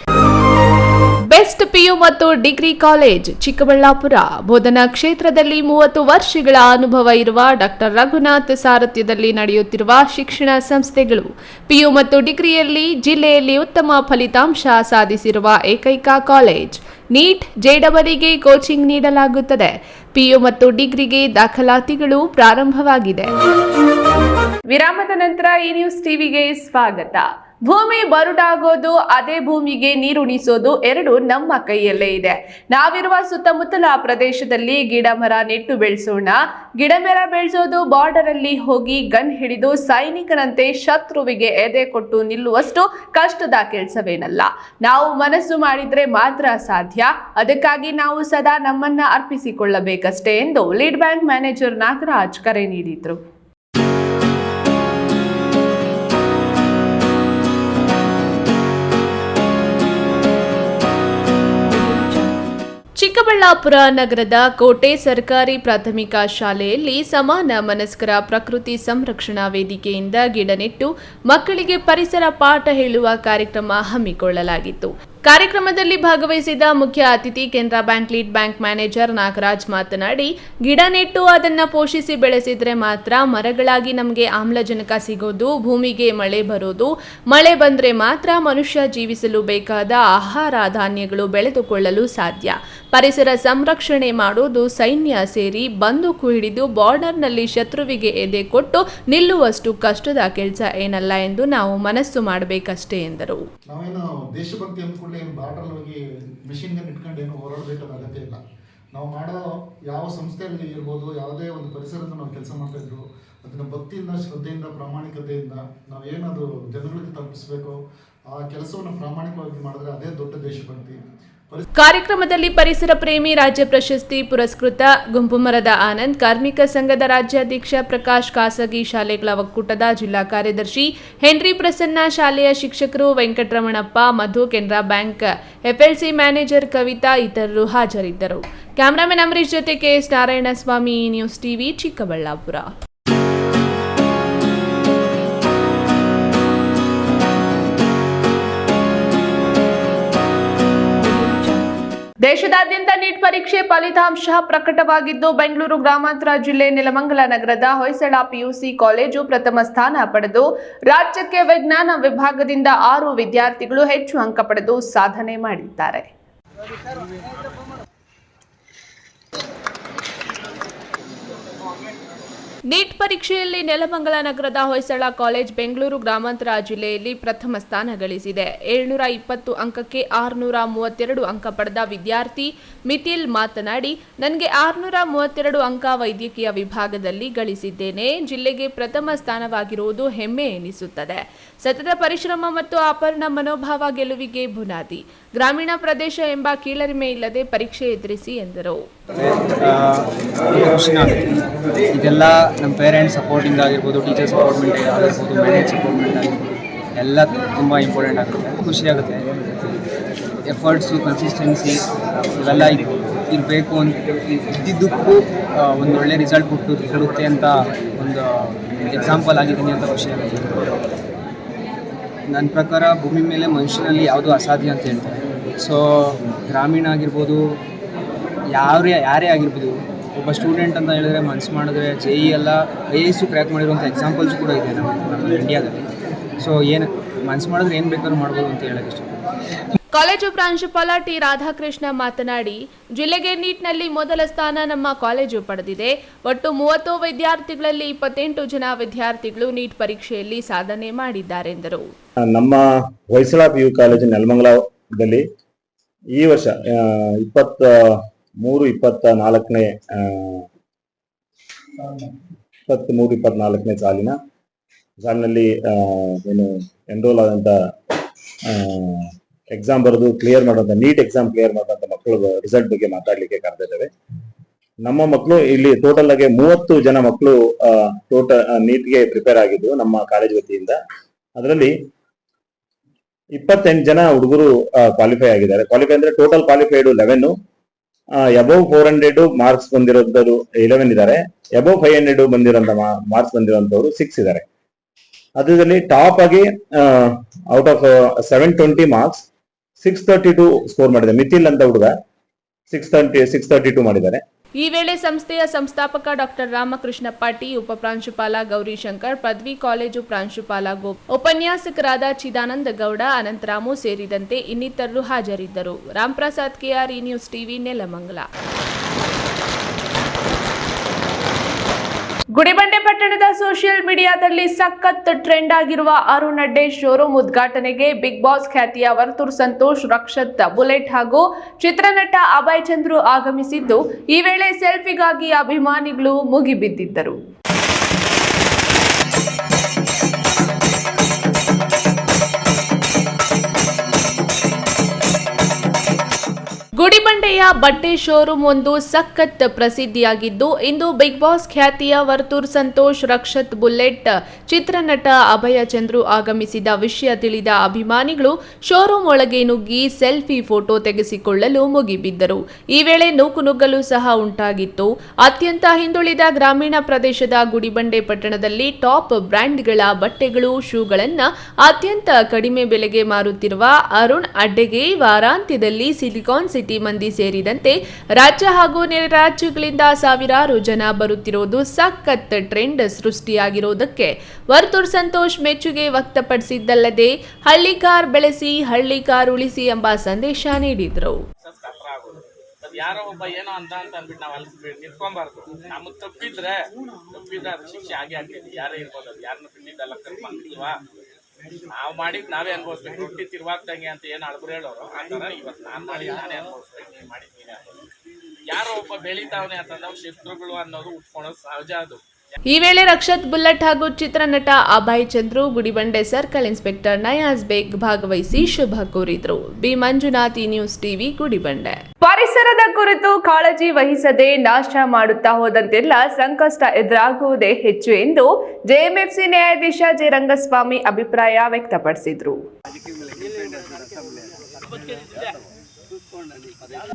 Speaker 1: ಬೆಸ್ಟ್ ಪಿಯು ಮತ್ತು ಡಿಗ್ರಿ ಕಾಲೇಜ್ ಚಿಕ್ಕಬಳ್ಳಾಪುರ ಬೋಧನಾ ಕ್ಷೇತ್ರದಲ್ಲಿ ಮೂವತ್ತು ವರ್ಷಗಳ ಅನುಭವ ಇರುವ ಡಾಕ್ಟರ್ ರಘುನಾಥ್ ಸಾರಥ್ಯದಲ್ಲಿ ನಡೆಯುತ್ತಿರುವ ಶಿಕ್ಷಣ ಸಂಸ್ಥೆಗಳು. ಪಿಯು ಮತ್ತು ಡಿಗ್ರಿಯಲ್ಲಿ ಜಿಲ್ಲೆಯಲ್ಲಿ ಉತ್ತಮ ಫಲಿತಾಂಶ ಸಾಧಿಸಿರುವ ಏಕೈಕ ಕಾಲೇಜ್ ನೀಟ್, ಜೆಡಬಲಿಗೆ ಕೋಚಿಂಗ್ ನೀಡಲಾಗುತ್ತದೆ. ಪಿಯು ಮತ್ತು ಡಿಗ್ರಿಗೆ ದಾಖಲಾತಿಗಳು ಪ್ರಾರಂಭವಾಗಿದೆ. ವಿರಾಮದ ನಂತರ ಈ ನ್ಯೂಸ್ ಟಿವಿಗೆ ಸ್ವಾಗತ. ಭೂಮಿ ಬರುಡಾಗೋದು, ಅದೇ ಭೂಮಿಗೆ ನೀರುಣಿಸೋದು ಎರಡು ನಮ್ಮ ಕೈಯಲ್ಲೇ ಇದೆ. ನಾವಿರುವ ಸುತ್ತಮುತ್ತಲ ಪ್ರದೇಶದಲ್ಲಿ ಗಿಡ ಮರ ನೆಟ್ಟು ಬೆಳೆಸೋಣ. ಗಿಡ ಮರ ಬೆಳೆಸೋದು ಬಾರ್ಡರ್ ಅಲ್ಲಿ ಹೋಗಿ ಗನ್ ಹಿಡಿದು ಸೈನಿಕರಂತೆ ಶತ್ರುವಿಗೆ ಎದೆ ಕೊಟ್ಟು ನಿಲ್ಲುವಷ್ಟು ಕಷ್ಟದ ಕೆಲಸವೇನಲ್ಲ. ನಾವು ಮನಸ್ಸು ಮಾಡಿದ್ರೆ ಮಾತ್ರ ಸಾಧ್ಯ. ಅದಕ್ಕಾಗಿ ನಾವು ಸದಾ ನಮ್ಮನ್ನ ಅರ್ಪಿಸಿಕೊಳ್ಳಬೇಕಷ್ಟೇ ಎಂದು ಲೀಡ್ ಬ್ಯಾಂಕ್ ಮ್ಯಾನೇಜರ್ ನಾಗರಾಜ್ ಕರೆ ನೀಡಿದ್ರು. ಚಿಕ್ಕಬಳ್ಳಾಪುರ ನಗರದ ಕೋಟೆ ಸರ್ಕಾರಿ ಪ್ರಾಥಮಿಕ ಶಾಲೆಯಲ್ಲಿ ಸಮಾನ ಮನಸ್ಕರ ಪ್ರಕೃತಿ ಸಂರಕ್ಷಣಾ ವೇದಿಕೆಯಿಂದ ಗಿಡ ನೆಟ್ಟು ಮಕ್ಕಳಿಗೆ ಪರಿಸರ ಪಾಠ ಹೇಳುವ ಕಾರ್ಯಕ್ರಮ ಹಮ್ಮಿಕೊಳ್ಳಲಾಗಿತ್ತು. ಕಾರ್ಯಕ್ರಮದಲ್ಲಿ ಭಾಗವಹಿಸಿದ ಮುಖ್ಯ ಅತಿಥಿ Canara bank lead bank manager Nagaraj ಮಾತನಾಡಿ, ಗಿಡ ನೆಟ್ಟು ಅದನ್ನು ಪೋಷಿಸಿ ಬೆಳೆಸಿದರೆ ಮಾತ್ರ ಮರಗಳಾಗಿ ನಮಗೆ ಆಮ್ಲಜನಕ ಸಿಗೋದು, ಭೂಮಿಗೆ ಮಳೆ ಬರೋದು, ಮಳೆ ಬಂದರೆ ಮಾತ್ರ ಮನುಷ್ಯ ಜೀವಿಸಲು ಬೇಕಾದ ಆಹಾರ ಧಾನ್ಯಗಳು ಬೆಳೆದುಕೊಳ್ಳಲು ಸಾಧ್ಯ. ಪರಿಸರ ಸಂರಕ್ಷಣೆ ಮಾಡೋದು ಸೈನ್ಯ ಸೇರಿ ಬಂದೂಕು ಹಿಡಿದು ಬಾರ್ಡರ್ನಲ್ಲಿ ಶತ್ರುವಿಗೆ ಎದೆ ಕೊಟ್ಟು ನಿಲ್ಲುವಷ್ಟು ಕಷ್ಟದ ಕೆಲಸ ಏನಲ್ಲ ಎಂದು ನಾವು ಮನಸ್ಸು ಮಾಡಬೇಕಷ್ಟೇ ಎಂದರು.
Speaker 5: ಏನು ಬಾರ್ಡ್ರಲ್ಲಿ ಹೋಗಿ ಮಿಷಿನ್ ಗನ್ ಇಟ್ಕೊಂಡು ಏನು ಹೋರಾಡಬೇಕಾದ ಅಗತ್ಯ ಇಲ್ಲ. ನಾವು ಮಾಡೋ ಯಾವ ಸಂಸ್ಥೆಯಲ್ಲಿ ಇರ್ಬೋದು, ಯಾವುದೇ ಒಂದು ಪರಿಸರದ ನಾವು ಕೆಲಸ ಮಾಡ್ತಾಯಿದ್ರು ಅದನ್ನು ಭಕ್ತಿಯಿಂದ, ಶ್ರದ್ಧೆಯಿಂದ, ಪ್ರಾಮಾಣಿಕತೆಯಿಂದ ನಾವು ಏನದು ಜನಗಳಿಗೆ ತಲುಪಿಸ್ಬೇಕು, ಆ ಕೆಲಸವನ್ನು ಪ್ರಾಮಾಣಿಕವಾಗಿ ಮಾಡಿದ್ರೆ ಅದೇ ದೊಡ್ಡ ದೇಶಭಕ್ತಿ.
Speaker 1: ಕಾರ್ಯಕ್ರಮದಲ್ಲಿ ಪರಿಸರ ಪ್ರೇಮಿ ರಾಜ್ಯ ಪ್ರಶಸ್ತಿ ಪುರಸ್ಕೃತ ಗುಂಪುಮರದ ಆನಂದ್, ಕಾರ್ಮಿಕ ಸಂಘದ ರಾಜ್ಯಾಧ್ಯಕ್ಷ ಪ್ರಕಾಶ್ ಖಾಸಗಿ ಶಾಲೆಗಳ ಒಕ್ಕೂಟದ ಜಿಲ್ಲಾ ಕಾರ್ಯದರ್ಶಿ ಹೆನ್ರಿ ಪ್ರಸನ್ನ, ಶಾಲೆಯ ಶಿಕ್ಷಕರು Venkataramanappa, Madhu Canara bank FLC manager Kavitha ಇತರರು ಹಾಜರಿದ್ದರು. ಕ್ಯಾಮರಾಮನ್ ಅಂಬರೀಶ್ ಜೊತೆ KS Narayanaswamy news TV Chikkaballapur. ದೇಶದಾದ್ಯಂತ ನೀಟ್ ಪರೀಕ್ಷೆ ಫಲಿತಾಂಶ ಪ್ರಕಟವಾಗಿದ್ದು, ಬೆಂಗಳೂರು ಗ್ರಾಮಾಂತರ ಜಿಲ್ಲೆ ನೆಲಮಂಗಲ ನಗರದ ಹೊಯ್ಸಳ ಪಿಯುಸಿ ಕಾಲೇಜು ಪ್ರಥಮ ಸ್ಥಾನ ಪಡೆದು, ರಾಜ್ಯಕ್ಕೆ ವಿಜ್ಞಾನ ವಿಭಾಗದಿಂದ ಆರು ವಿದ್ಯಾರ್ಥಿಗಳು ಹೆಚ್ಚು ಅಂಕ ಪಡೆದು ಸಾಧನೆ ಮಾಡಿದ್ದಾರೆ. ನೀಟ್ ಪರೀಕ್ಷೆಯಲ್ಲಿ ನೆಲಮಂಗಲ ನಗರದ ಹೊಯ್ಸಳ ಕಾಲೇಜ್ ಬೆಂಗಳೂರು ಗ್ರಾಮಾಂತರ ಜಿಲ್ಲೆಯಲ್ಲಿ ಪ್ರಥಮ ಸ್ಥಾನ ಗಳಿಸಿದೆ. ಏಳ್ನೂರ ಇಪ್ಪತ್ತು ಅಂಕಕ್ಕೆ ಆರುನೂರ ಮೂವತ್ತೆರಡು ಅಂಕ ಪಡೆದ ವಿದ್ಯಾರ್ಥಿ ಮಿಥಿಲ್ ಮಾತನಾಡಿ, ನನಗೆ ಆರುನೂರ ಮೂವತ್ತೆರಡು ಅಂಕ ವೈದ್ಯಕೀಯ ವಿಭಾಗದಲ್ಲಿ ಗಳಿಸಿದ್ದೇನೆ. ಜಿಲ್ಲೆಗೆ ಪ್ರಥಮ ಸ್ಥಾನವಾಗಿರುವುದು ಹೆಮ್ಮೆ ಎನಿಸುತ್ತದೆ. ಸತತ ಪರಿಶ್ರಮ ಮತ್ತು ಅಪರ್ಣ ಮನೋಭಾವ ಗೆಲುವಿಗೆ ಬುನಾದಿ. ಗ್ರಾಮೀಣ ಪ್ರದೇಶ ಎಂಬ ಕೀಳರಿಮೆ ಇಲ್ಲದೆ ಪರೀಕ್ಷೆ ಎದುರಿಸಿ, ಎಂದರು.
Speaker 8: ಇದೆಲ್ಲ ನಮ್ಮ ಪೇರೆಂಟ್ಸ್ ಸಪೋರ್ಟಿಂದ ಆಗಿರ್ಬೋದು ಟೀಚರ್ ಸಪೋರ್ಟ್ಮೆಂಟ್ ಆಗಿರ್ಬೋದು ಮ್ಯಾನೇಜ್ ಸಪೋರ್ಟ್ಮೆಂಟ್ ಆಗಿರ್ಬೋದು, ಎಲ್ಲ ತುಂಬ ಇಂಪಾರ್ಟೆಂಟ್ ಆಗುತ್ತೆ. ಖುಷಿಯಾಗುತ್ತೆ ಎಫರ್ಟ್ಸು ಕನ್ಸಿಸ್ಟೆನ್ಸಿ ಇವೆಲ್ಲ ಇರಬೇಕು ಅಂತ ಇದ್ದಿದ್ದಕ್ಕೂ ಒಳ್ಳೆ ರಿಸಲ್ಟ್ ಕೊಟ್ಟು ಕೊಡುತ್ತೆ ಅಂತ ಒಂದು ಎಕ್ಸಾಂಪಲ್ ಆಗಿದ್ದೀನಿ ಅಂತ ಖುಷಿಯಾಗುತ್ತೆ ನನ್ನ ಪ್ರಕಾರ ಭೂಮಿ ಮೇಲೆ ಮನುಷ್ಯನಲ್ಲಿ ಯಾವುದು ಅಸಾಧ್ಯ ಅಂತ ಹೇಳ್ತಾರೆ. ಸೊ ಗ್ರಾಮೀಣ ಆಗಿರ್ಬೋದು ಯಾರೇ ಯಾರೇ ಆಗಿರ್ಬೋದು ಒಬ್ಬ ಸ್ಟೂಡೆಂಟ್ ಅಂತ ಹೇಳಿದ್ರೆ ಮನ್ಸು ಮಾಡಿದ್ರೆ ಜೆ ಇ ಎಲ್ಲ ಐ ಎಸ್ಸು ಕ್ರ್ಯಾಕ್ ಮಾಡಿರುವಂಥ ಎಕ್ಸಾಂಪಲ್ಸ್ ಕೂಡ ಇದೆ ನಮ್ಮ ನಮ್ಮ ಇಂಡಿಯಾದಲ್ಲಿ ಸೊ ಏನು ಮನ್ಸು ಮಾಡಿದ್ರೆ ಏನು ಬೇಕಾದ್ರೂ ಮಾಡ್ಬೋದು ಅಂತ ಹೇಳಕ್ಕೆ ಇಷ್ಟ.
Speaker 1: ಕಾಲೇಜು ಪ್ರಾಂಶುಪಾಲ ಟಿ ರಾಧಾಕೃಷ್ಣ ಮಾತನಾಡಿ ಜಿಲ್ಲೆಗೆ ನೀಟ್ನಲ್ಲಿ ಮೊದಲ ಸ್ಥಾನ ನಮ್ಮ ಕಾಲೇಜು ಪಡೆದಿದೆ. ಒಟ್ಟು ಮೂವತ್ತು ವಿದ್ಯಾರ್ಥಿಗಳಲ್ಲಿ ಇಪ್ಪತ್ತೆಂಟು ಜನ ವಿದ್ಯಾರ್ಥಿಗಳು ನೀಟ್ ಪರೀಕ್ಷೆಯಲ್ಲಿ ಸಾಧನೆ ಮಾಡಿದ್ದಾರೆ ಎಂದರು.
Speaker 9: ನಮ್ಮ ಹೊಯ್ಸಳ ಪಿ ಯು ಕಾಲೇಜು ನೆಲಮಂಗಲದಲ್ಲಿ ಈ ವರ್ಷ ಇಪ್ಪತ್ತ ಮೂರು ಇಪ್ಪತ್ತ ನಾಲ್ಕನೇ ಇಪ್ಪತ್ತ್ ಮೂರು ಇಪ್ಪತ್ನಾಲ್ಕನೇ ಸಾಲಿನ ಸಾಲಿನಲ್ಲಿ ಏನು ಎನ್ರೋಲ್ ಆದಂತ ಎಕ್ಸಾಮ್ ಬರೆದು ಕ್ಲಿಯರ್ ಮಾಡುವಂತ ನೀಟ್ ಎಕ್ಸಾಮ್ ಕ್ಲಿಯರ್ ಮಾಡುವಂತ ಮಕ್ಕಳು ರಿಸಲ್ಟ್ ಬಗ್ಗೆ ಮಾತಾಡ್ಲಿಕ್ಕೆ ಕರೆದಿದ್ದೇವೆ. ನಮ್ಮ ಮಕ್ಕಳು ಇಲ್ಲಿ ಟೋಟಲ್ ಆಗಿ ಮೂವತ್ತು ಜನ ಮಕ್ಕಳು ಟೋಟಲ್ ನೀಟ್ಗೆ ಪ್ರಿಪೇರ್ ಆಗಿದ್ದು ನಮ್ಮ ಕಾಲೇಜ್ ವತಿಯಿಂದ. ಅದರಲ್ಲಿ ಇಪ್ಪತ್ತೆಂಟು ಜನ ಹುಡುಗರು ಕ್ವಾಲಿಫೈ ಆಗಿದ್ದಾರೆ. ಕ್ವಾಲಿಫೈ ಅಂದ್ರೆ total qualified eleven above four hundred marks ಬಂದಿರೋದ್ರು eleven ಇದ್ದಾರೆ. ಅಬೌವ್ ಫೈವ್ ಹಂಡ್ರೆಡ್ ಬಂದಿರೋ ಮಾರ್ಕ್ಸ್ ಬಂದಿರೋಂಥವ್ರು ಸಿಕ್ಸ್ ಇದ್ದಾರೆ. ಅದರಲ್ಲಿ ಟಾಪ್ ಆಗಿ out of seven twenty marks six thirty two score ಮಾಡಿದೆ. ಮಿಥಿಲ್ ಅಂತ ಹುಡುಗ six thirty six thirty two ಮಾಡಿದ್ದಾರೆ.
Speaker 1: ಈ ವೇಳೆ ಸಂಸ್ಥೆಯ ಸಂಸ್ಥಾಪಕ ಡಾಕ್ಟರ್ ರಾಮಕೃಷ್ಣ ಪಾಟಿ ಉಪಪ್ರಾಂಶುಪಾಲ ಗೌರಿಶಂಕರ್ ಪದವಿ ಕಾಲೇಜು ಪ್ರಾಂಶುಪಾಲ ಗೋ ಉಪನ್ಯಾಸಕರಾದ ಚಿದಾನಂದ ಗೌಡ ಅನಂತರಾಮು ಸೇರಿದಂತೆ ಇನ್ನಿತರರು ಹಾಜರಿದ್ದರು. ರಾಮ್ಪ್ರಸಾದ್ ಕೆಆರ್ ಈ ನ್ಯೂಸ್ ಟಿವಿ, ನೆಲಮಂಗಲ. ಗುಡಿಬಂಡೆ ಪಟ್ಟಣದ ಸೋಷಿಯಲ್ ಮೀಡಿಯಾದಲ್ಲಿ ಸಖತ್ ಟ್ರೆಂಡ್ ಆಗಿರುವ ಅರುಣ್ ಅಡ್ಡೆ ಶೋರೂಮ್ ಉದ್ಘಾಟನೆಗೆ ಬಿಗ್ ಬಾಸ್ ಖ್ಯಾತಿಯ ವರ್ತೂರ್ ಸಂತೋಷ್, ರಕ್ಷತ್, ಬುಲೆಟ್ ಹಾಗೂ ಚಿತ್ರನಟ ಅಭಯ್ ಚಂದ್ರು ಆಗಮಿಸಿದ್ದು, ಈ ವೇಳೆ ಸೆಲ್ಫಿಗಾಗಿ ಅಭಿಮಾನಿಗಳು ಮುಗಿಬಿದ್ದಿದ್ದರು ಗುಡಿಬಂಡೆಯ ಬಟ್ಟೆ ಶೋರೂಮ್ ಒಂದು ಸಖತ್ ಪ್ರಸಿದ್ಧಿಯಾಗಿದ್ದು, ಇಂದು ಬಿಗ್ ಬಾಸ್ ಖ್ಯಾತಿಯ ವರ್ತೂರ್ ಸಂತೋಷ್, ರಕ್ಷತ್ ಬುಲೆಟ್, ಚಿತ್ರನಟ ಅಭಯ ಚಂದ್ರು ಆಗಮಿಸಿದ ವಿಷಯ ತಿಳಿದ ಅಭಿಮಾನಿಗಳು ಶೋರೂಮ್ ಒಳಗೆ ನುಗ್ಗಿ ಸೆಲ್ಫಿ ಫೋಟೋ ತೆಗೆಸಿಕೊಳ್ಳಲು ಮುಗಿಬಿದ್ದರು. ಈ ವೇಳೆ ನೂಕುನುಗ್ಗಲು ಸಹ ಉಂಟಾಗಿತ್ತು. ಅತ್ಯಂತ ಹಿಂದುಳಿದ ಗ್ರಾಮೀಣ ಪ್ರದೇಶದ ಗುಡಿಬಂಡೆ ಪಟ್ಟಣದಲ್ಲಿ ಟಾಪ್ ಬ್ರ್ಯಾಂಡ್ಗಳ ಬಟ್ಟೆಗಳು, ಶೂಗಳನ್ನು ಅತ್ಯಂತ ಕಡಿಮೆ ಬೆಲೆಗೆ ಮಾರುತ್ತಿರುವ ಅರುಣ್ ಅಡ್ಡೆಗೆ ವಾರಾಂತ್ಯದಲ್ಲಿ ಸಿಲಿಕಾನ್ ಸಿಟಿ ಸೇರಿದಂತೆ ರಾಜ್ಯ ಹಾಗೂ ನೆರೆ ರಾಜ್ಯಗಳಿಂದ ಸಾವಿರಾರು ಜನ ಬರುತ್ತಿರುವುದು ಸಖತ್ ಟ್ರೆಂಡ್ ಸೃಷ್ಟಿಯಾಗಿರುವುದಕ್ಕೆ ವರ್ತೂರ್ ಸಂತೋಷ್ ಮೆಚ್ಚುಗೆ ವ್ಯಕ್ತಪಡಿಸಿದ್ದಲ್ಲದೆ ಹಳ್ಳಿ ಕಾರ್ ಬೆಳೆಸಿ, ಹಳ್ಳಿ ಕಾರ್ ಉಳಿಸಿ ಎಂಬ ಸಂದೇಶ ನೀಡಿದರು.
Speaker 10: ಯಾರೋ ಒಬ್ಬ ಏನೋ ಅಂತ ಅಂತ ಅಂದ್ಬಿಟ್ಟು ನಾವು ಅಲ್ಲಿ ನಿಂತ್ಕೊಬಾರ್ದು. ನಮಗೆ ತಪ್ಪಿದ್ರೆ ತಪ್ಪಿದ್ರೆ ಅದು ಶಿಕ್ಷೆ ಆಗೇ ಆಗ್ತೈತಿ. ಯಾರೇ ಇರ್ಬೋದು, ಅದು ಯಾರನ್ನ ಬಿಟ್ಟಿದ್ದಲ್ಲ ಕರ್ಕೊಂಡಿಲ್ವಾ ನಾವು ಮಾಡಿದ್ ನಾವೇ ಅನ್ಭವಿಸ್ಬೇಕು ರೊಟ್ಟಿ ತಿರುವಾಗ್ದಂಗೆ ಅಂತ ಏನು ಅಳ್ಬ್ರು ಹೇಳೋರು ಆತರ ಥರ ಇವತ್ತು ನಾನು ನಾನೇ ಅನ್ಭವಿಸ್ಬೇಕು ಮಾಡಿದ್ ನೀನೇ. ಯಾರೋ ಒಬ್ಬ ಬೆಳಿತಾವನೆ ಅಂತಂದ್ರೆ ಶತ್ರುಗಳು ಅನ್ನೋದು ಉಟ್ಕೊಳೋದು ಸಹಜ ಅದು.
Speaker 1: ಈ ವೇಳೆ ರಕ್ಷತ್ ಬುಲ್ಲಟ್ ಹಾಗೂ ಚಿತ್ರನಟ ಅಭಯ್ ಚಂದ್ರು, ಗುಡಿಬಂಡೆ ಸರ್ಕಲ್ ಇನ್ಸ್ಪೆಕ್ಟರ್ ನಯಾಜ್ ಬೇಗ್ ಭಾಗವಹಿಸಿ ಶುಭ ಕೋರಿದ್ರು. B Manjunath news TV, Gudibande. ಪರಿಸರದ ಕುರಿತು ಕಾಳಜಿ ವಹಿಸದೆ ನಾಶ ಮಾಡುತ್ತಾ ಹೋದಂತೆಲ್ಲ ಸಂಕಷ್ಟ ಎದುರಾಗುವುದೇ ಹೆಚ್ಚು ಎಂದು ಜೆಎಂಎಫ್ಸಿ ನ್ಯಾಯಾಧೀಶ ಜೆ ರಂಗಸ್ವಾಮಿ ಅಭಿಪ್ರಾಯ ವ್ಯಕ್ತಪಡಿಸಿದ್ರು.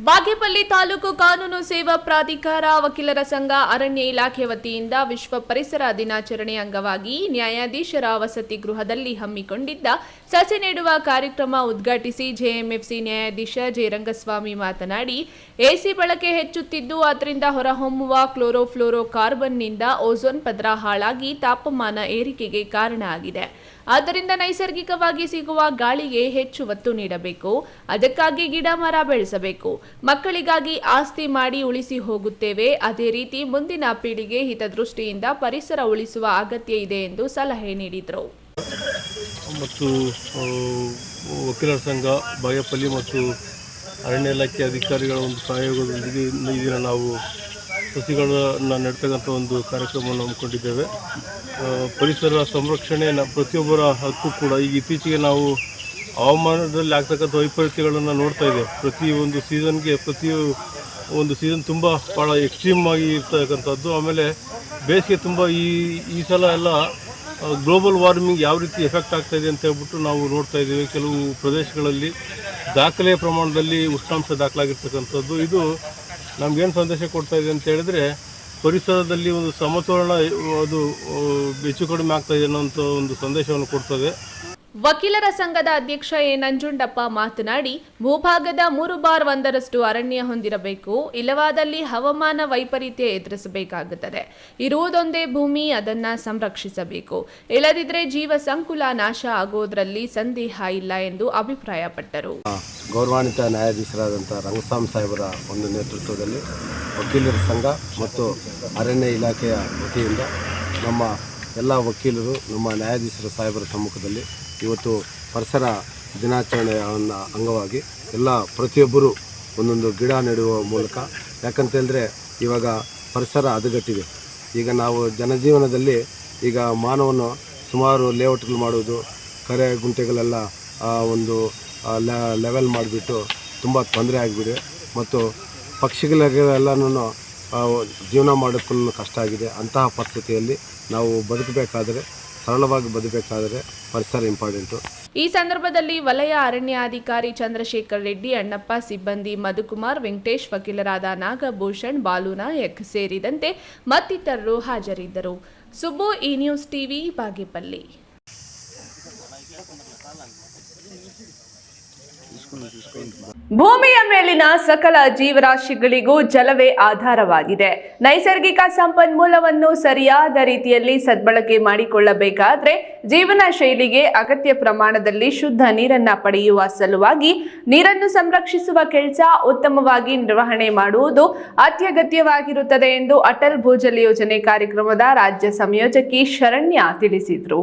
Speaker 1: ಬಾಗೇಪಲ್ಲಿ ತಾಲೂಕು ಕಾನೂನು ಸೇವಾ ಪ್ರಾಧಿಕಾರ ವಕೀಲರ ಸಂಘ ಅರಣ್ಯ ಇಲಾಖೆ ವತಿಯಿಂದ ವಿಶ್ವ ಪರಿಸರ ದಿನಾಚರಣೆ ಅಂಗವಾಗಿ ನ್ಯಾಯಾಧೀಶರ ವಸತಿ ಗೃಹದಲ್ಲಿ ಹಮ್ಮಿಕೊಂಡಿದ್ದ ಸಸಿ ನೆಡುವ ಕಾರ್ಯಕ್ರಮ ಉದ್ಘಾಟಿಸಿ ಜೆಎಂಎಫ್ಸಿ ನ್ಯಾಯಾಧೀಶ ಜಯರಂಗಸ್ವಾಮಿ ಮಾತನಾಡಿ, ಎಸಿ ಬಳಕೆ ಹೆಚ್ಚುತ್ತಿದ್ದು ಅದರಿಂದ ಹೊರಹೊಮ್ಮುವ ಕ್ಲೋರೋಫ್ಲೋರೋ ಕಾರ್ಬನ್ನಿಂದ ಓಝೋನ್ ಪದರ ಹಾಳಾಗಿ ತಾಪಮಾನ ಏರಿಕೆಗೆ ಕಾರಣ ಆಗಿದೆ. ಆದ್ದರಿಂದ ನೈಸರ್ಗಿಕವಾಗಿ ಸಿಗುವ ಗಾಳಿಗೆ ಹೆಚ್ಚು ಒತ್ತು ನೀಡಬೇಕು. ಅದಕ್ಕಾಗಿ ಗಿಡ ಮರ ಬೆಳೆಸಬೇಕು. ಮಕ್ಕಳಿಗಾಗಿ ಆಸ್ತಿ ಮಾಡಿ ಉಳಿಸಿ ಹೋಗುತ್ತೇವೆ. ಅದೇ ರೀತಿ ಮುಂದಿನ ಪೀಳಿಗೆ ಹಿತದೃಷ್ಟಿಯಿಂದ ಪರಿಸರ ಉಳಿಸುವ ಅಗತ್ಯ ಇದೆ ಎಂದು ಸಲಹೆ ನೀಡಿದರು.
Speaker 11: ಮತ್ತು ವಕೀಲರ ಸಂಘ, ಬಾಗೇಪಲ್ಲಿ ಮತ್ತು ಅರಣ್ಯ ಇಲಾಖೆ ಅಧಿಕಾರಿಗಳ ಒಂದು ಸಹಯೋಗದೊಂದಿಗೆ ಈ ದಿನ ನಾವು ಸಸಿಗಳನ್ನು ನೆಡ್ತಕ್ಕಂಥ ಒಂದು ಕಾರ್ಯಕ್ರಮವನ್ನು ಹಮ್ಮಿಕೊಂಡಿದ್ದೇವೆ. ಪರಿಸರ ಸಂರಕ್ಷಣೆ ಪ್ರತಿಯೊಬ್ಬರ ಹಕ್ಕು ಕೂಡ ಈಗ ಇತ್ತೀಚೆಗೆ ನಾವು ಹವಾಮಾನದಲ್ಲಿ ಆಗ್ತಕ್ಕಂಥ ವೈಪರೀತ್ಯಗಳನ್ನು ನೋಡ್ತಾ ಇದ್ದೇವೆ. ಪ್ರತಿ ಒಂದು ಸೀಸನ್ಗೆ ಪ್ರತಿ ಒಂದು ಸೀಸನ್ ತುಂಬ ಭಾಳ ಎಕ್ಸ್ಟ್ರೀಮ್ ಆಗಿ ಇರ್ತಕ್ಕಂಥದ್ದು. ಆಮೇಲೆ ಬೇಸಿಗೆ ತುಂಬ ಈ ಈ ಸಲ ಎಲ್ಲ ಗ್ಲೋಬಲ್ ವಾರ್ಮಿಂಗ್ ಯಾವ ರೀತಿ ಎಫೆಕ್ಟ್ ಇದೆ ಅಂತ ಹೇಳ್ಬಿಟ್ಟು ನಾವು ನೋಡ್ತಾ ಇದ್ದೀವಿ. ಕೆಲವು ಪ್ರದೇಶಗಳಲ್ಲಿ ದಾಖಲೆಯ ಪ್ರಮಾಣದಲ್ಲಿ ಉಷ್ಣಾಂಶ ದಾಖಲಾಗಿರ್ತಕ್ಕಂಥದ್ದು. ಇದು ನಮಗೇನು ಸಂದೇಶ ಕೊಡ್ತಾ ಇದೆ ಅಂತ ಹೇಳಿದ್ರೆ ಪರಿಸರದಲ್ಲಿ ಒಂದು ಸಮತೋಲನ ಅದು ಹೆಚ್ಚು ಕಡಿಮೆ ಆಗ್ತಾ ಇದೆ ಅನ್ನೋಂಥ ಒಂದು ಸಂದೇಶವನ್ನು ಕೊಡ್ತದೆ.
Speaker 1: ವಕೀಲರ ಸಂಘದ ಅಧ್ಯಕ್ಷ ಎ. ನಂಜುಂಡಪ್ಪ ಮಾತನಾಡಿ, ಭೂಭಾಗದ ಮೂರು ಬಾರ್ ಒಂದರಷ್ಟು ಅರಣ್ಯ ಹೊಂದಿರಬೇಕು. ಇಲ್ಲವಾದಲ್ಲಿ ಹವಾಮಾನ ವೈಪರೀತ್ಯ ಎದುರಿಸಬೇಕಾಗುತ್ತದೆ. ಇರುವುದೊಂದೇ ಭೂಮಿ, ಅದನ್ನು ಸಂರಕ್ಷಿಸಬೇಕು. ಇಲ್ಲದಿದ್ದರೆ ಜೀವ ಸಂಕುಲ ನಾಶ ಆಗುವುದರಲ್ಲಿ ಸಂದೇಹ ಇಲ್ಲ ಎಂದು ಅಭಿಪ್ರಾಯಪಟ್ಟರು.
Speaker 12: ಗೌರವಾನ್ವಿತ ನ್ಯಾಯಾಧೀಶರಾದಂಥ ರಂಗಸ್ವಾಮಿ ಸಾಹೇಬರ ಒಂದು ನೇತೃತ್ವದಲ್ಲಿ ವಕೀಲರ ಸಂಘ ಮತ್ತು ಅರಣ್ಯ ಇಲಾಖೆಯ ವತಿಯಿಂದ ನಮ್ಮ ಎಲ್ಲ ವಕೀಲರು, ನಮ್ಮ ನ್ಯಾಯಾಧೀಶರ ಸಾಹೇಬರ ಸಮ್ಮುಖದಲ್ಲಿ ಇವತ್ತು ಪರಿಸರ ದಿನಾಚರಣೆಯ ಒಂದು ಅಂಗವಾಗಿ ಎಲ್ಲ ಪ್ರತಿಯೊಬ್ಬರು ಒಂದೊಂದು ಗಿಡ ನೆಡುವ ಮೂಲಕ. ಯಾಕಂತೇಳಿದ್ರೆ ಇವಾಗ ಪರಿಸರ ಹದಗೆಟ್ಟಿದೆ. ಈಗ ನಾವು ಜನಜೀವನದಲ್ಲಿ ಈಗ ಮಾನವನು ಸುಮಾರು ಲೇಔಟ್ಗಳು ಮಾಡುವುದು, ಕರೆ ಗುಂಟೆಗಳೆಲ್ಲ ಒಂದು ಲೆವೆಲ್ ಮಾಡಿಬಿಟ್ಟು ತುಂಬ ತೊಂದರೆ ಆಗಿಬಿಡಿದೆ ಮತ್ತು ಪಕ್ಷಿಗಳಿಗೆಲ್ಲನೂ ಜೀವನ ಮಾಡೋಕ್ಕೂ ಕಷ್ಟ ಆಗಿದೆ. ಅಂತಹ ಪರಿಸ್ಥಿತಿಯಲ್ಲಿ ನಾವು ಬದುಕಬೇಕಾದರೆ ಸರಳವಾಗಿ ಬದುಕಬೇಕಾದರೆ ಪರಿಸರ ಇಂಪಾರ್ಟೆಂಟು.
Speaker 1: ಈ ಸಂದರ್ಭದಲ್ಲಿ ವಲಯ ಅರಣ್ಯಾಧಿಕಾರಿ ಚಂದ್ರಶೇಖರ್ ರೆಡ್ಡಿ ಅಣ್ಣಪ್ಪ ಸಿಬ್ಬಂದಿ ಮಧುಕುಮಾರ್ ವೆಂಕಟೇಶ್ ವಕೀಲರಾದ ನಾಗಭೂಷಣ್ ಬಾಲುನಾಯಕ್ ಸೇರಿದಂತೆ ಮತ್ತಿತರರು ಹಾಜರಿದ್ದರು. ಸುಬ್ಬು ಈ ನ್ಯೂಸ್ ಟಿವಿ ಬಾಗೇಪಲ್ಲಿ. ಭೂಮಿಯ ಮೇಲಿನ ಸಕಲ ಜೀವರಾಶಿಗಳಿಗೂ ಜಲವೇ ಆಧಾರವಾಗಿದೆ. ನೈಸರ್ಗಿಕ ಸಂಪನ್ಮೂಲವನ್ನು ಸರಿಯಾದ ರೀತಿಯಲ್ಲಿ ಸದ್ಬಳಕೆ ಮಾಡಿಕೊಳ್ಳಬೇಕಾದ್ರೆ ಜೀವನ ಶೈಲಿಗೆ ಅಗತ್ಯ ಪ್ರಮಾಣದಲ್ಲಿ ಶುದ್ಧ ನೀರನ್ನ ಪಡೆಯುವ ಸಲುವಾಗಿ ನೀರನ್ನು ಸಂರಕ್ಷಿಸುವ ಕೆಲಸ ಉತ್ತಮವಾಗಿ ನಿರ್ವಹಣೆ ಮಾಡುವುದು ಅತ್ಯಗತ್ಯವಾಗಿರುತ್ತದೆ ಎಂದು ಅಟಲ್ ಭೂಜಲ್ ಯೋಜನೆ ಕಾರ್ಯಕ್ರಮದ ರಾಜ್ಯ ಸಂಯೋಜಕಿ ಶರಣ್ಯ ತಿಳಿಸಿದರು.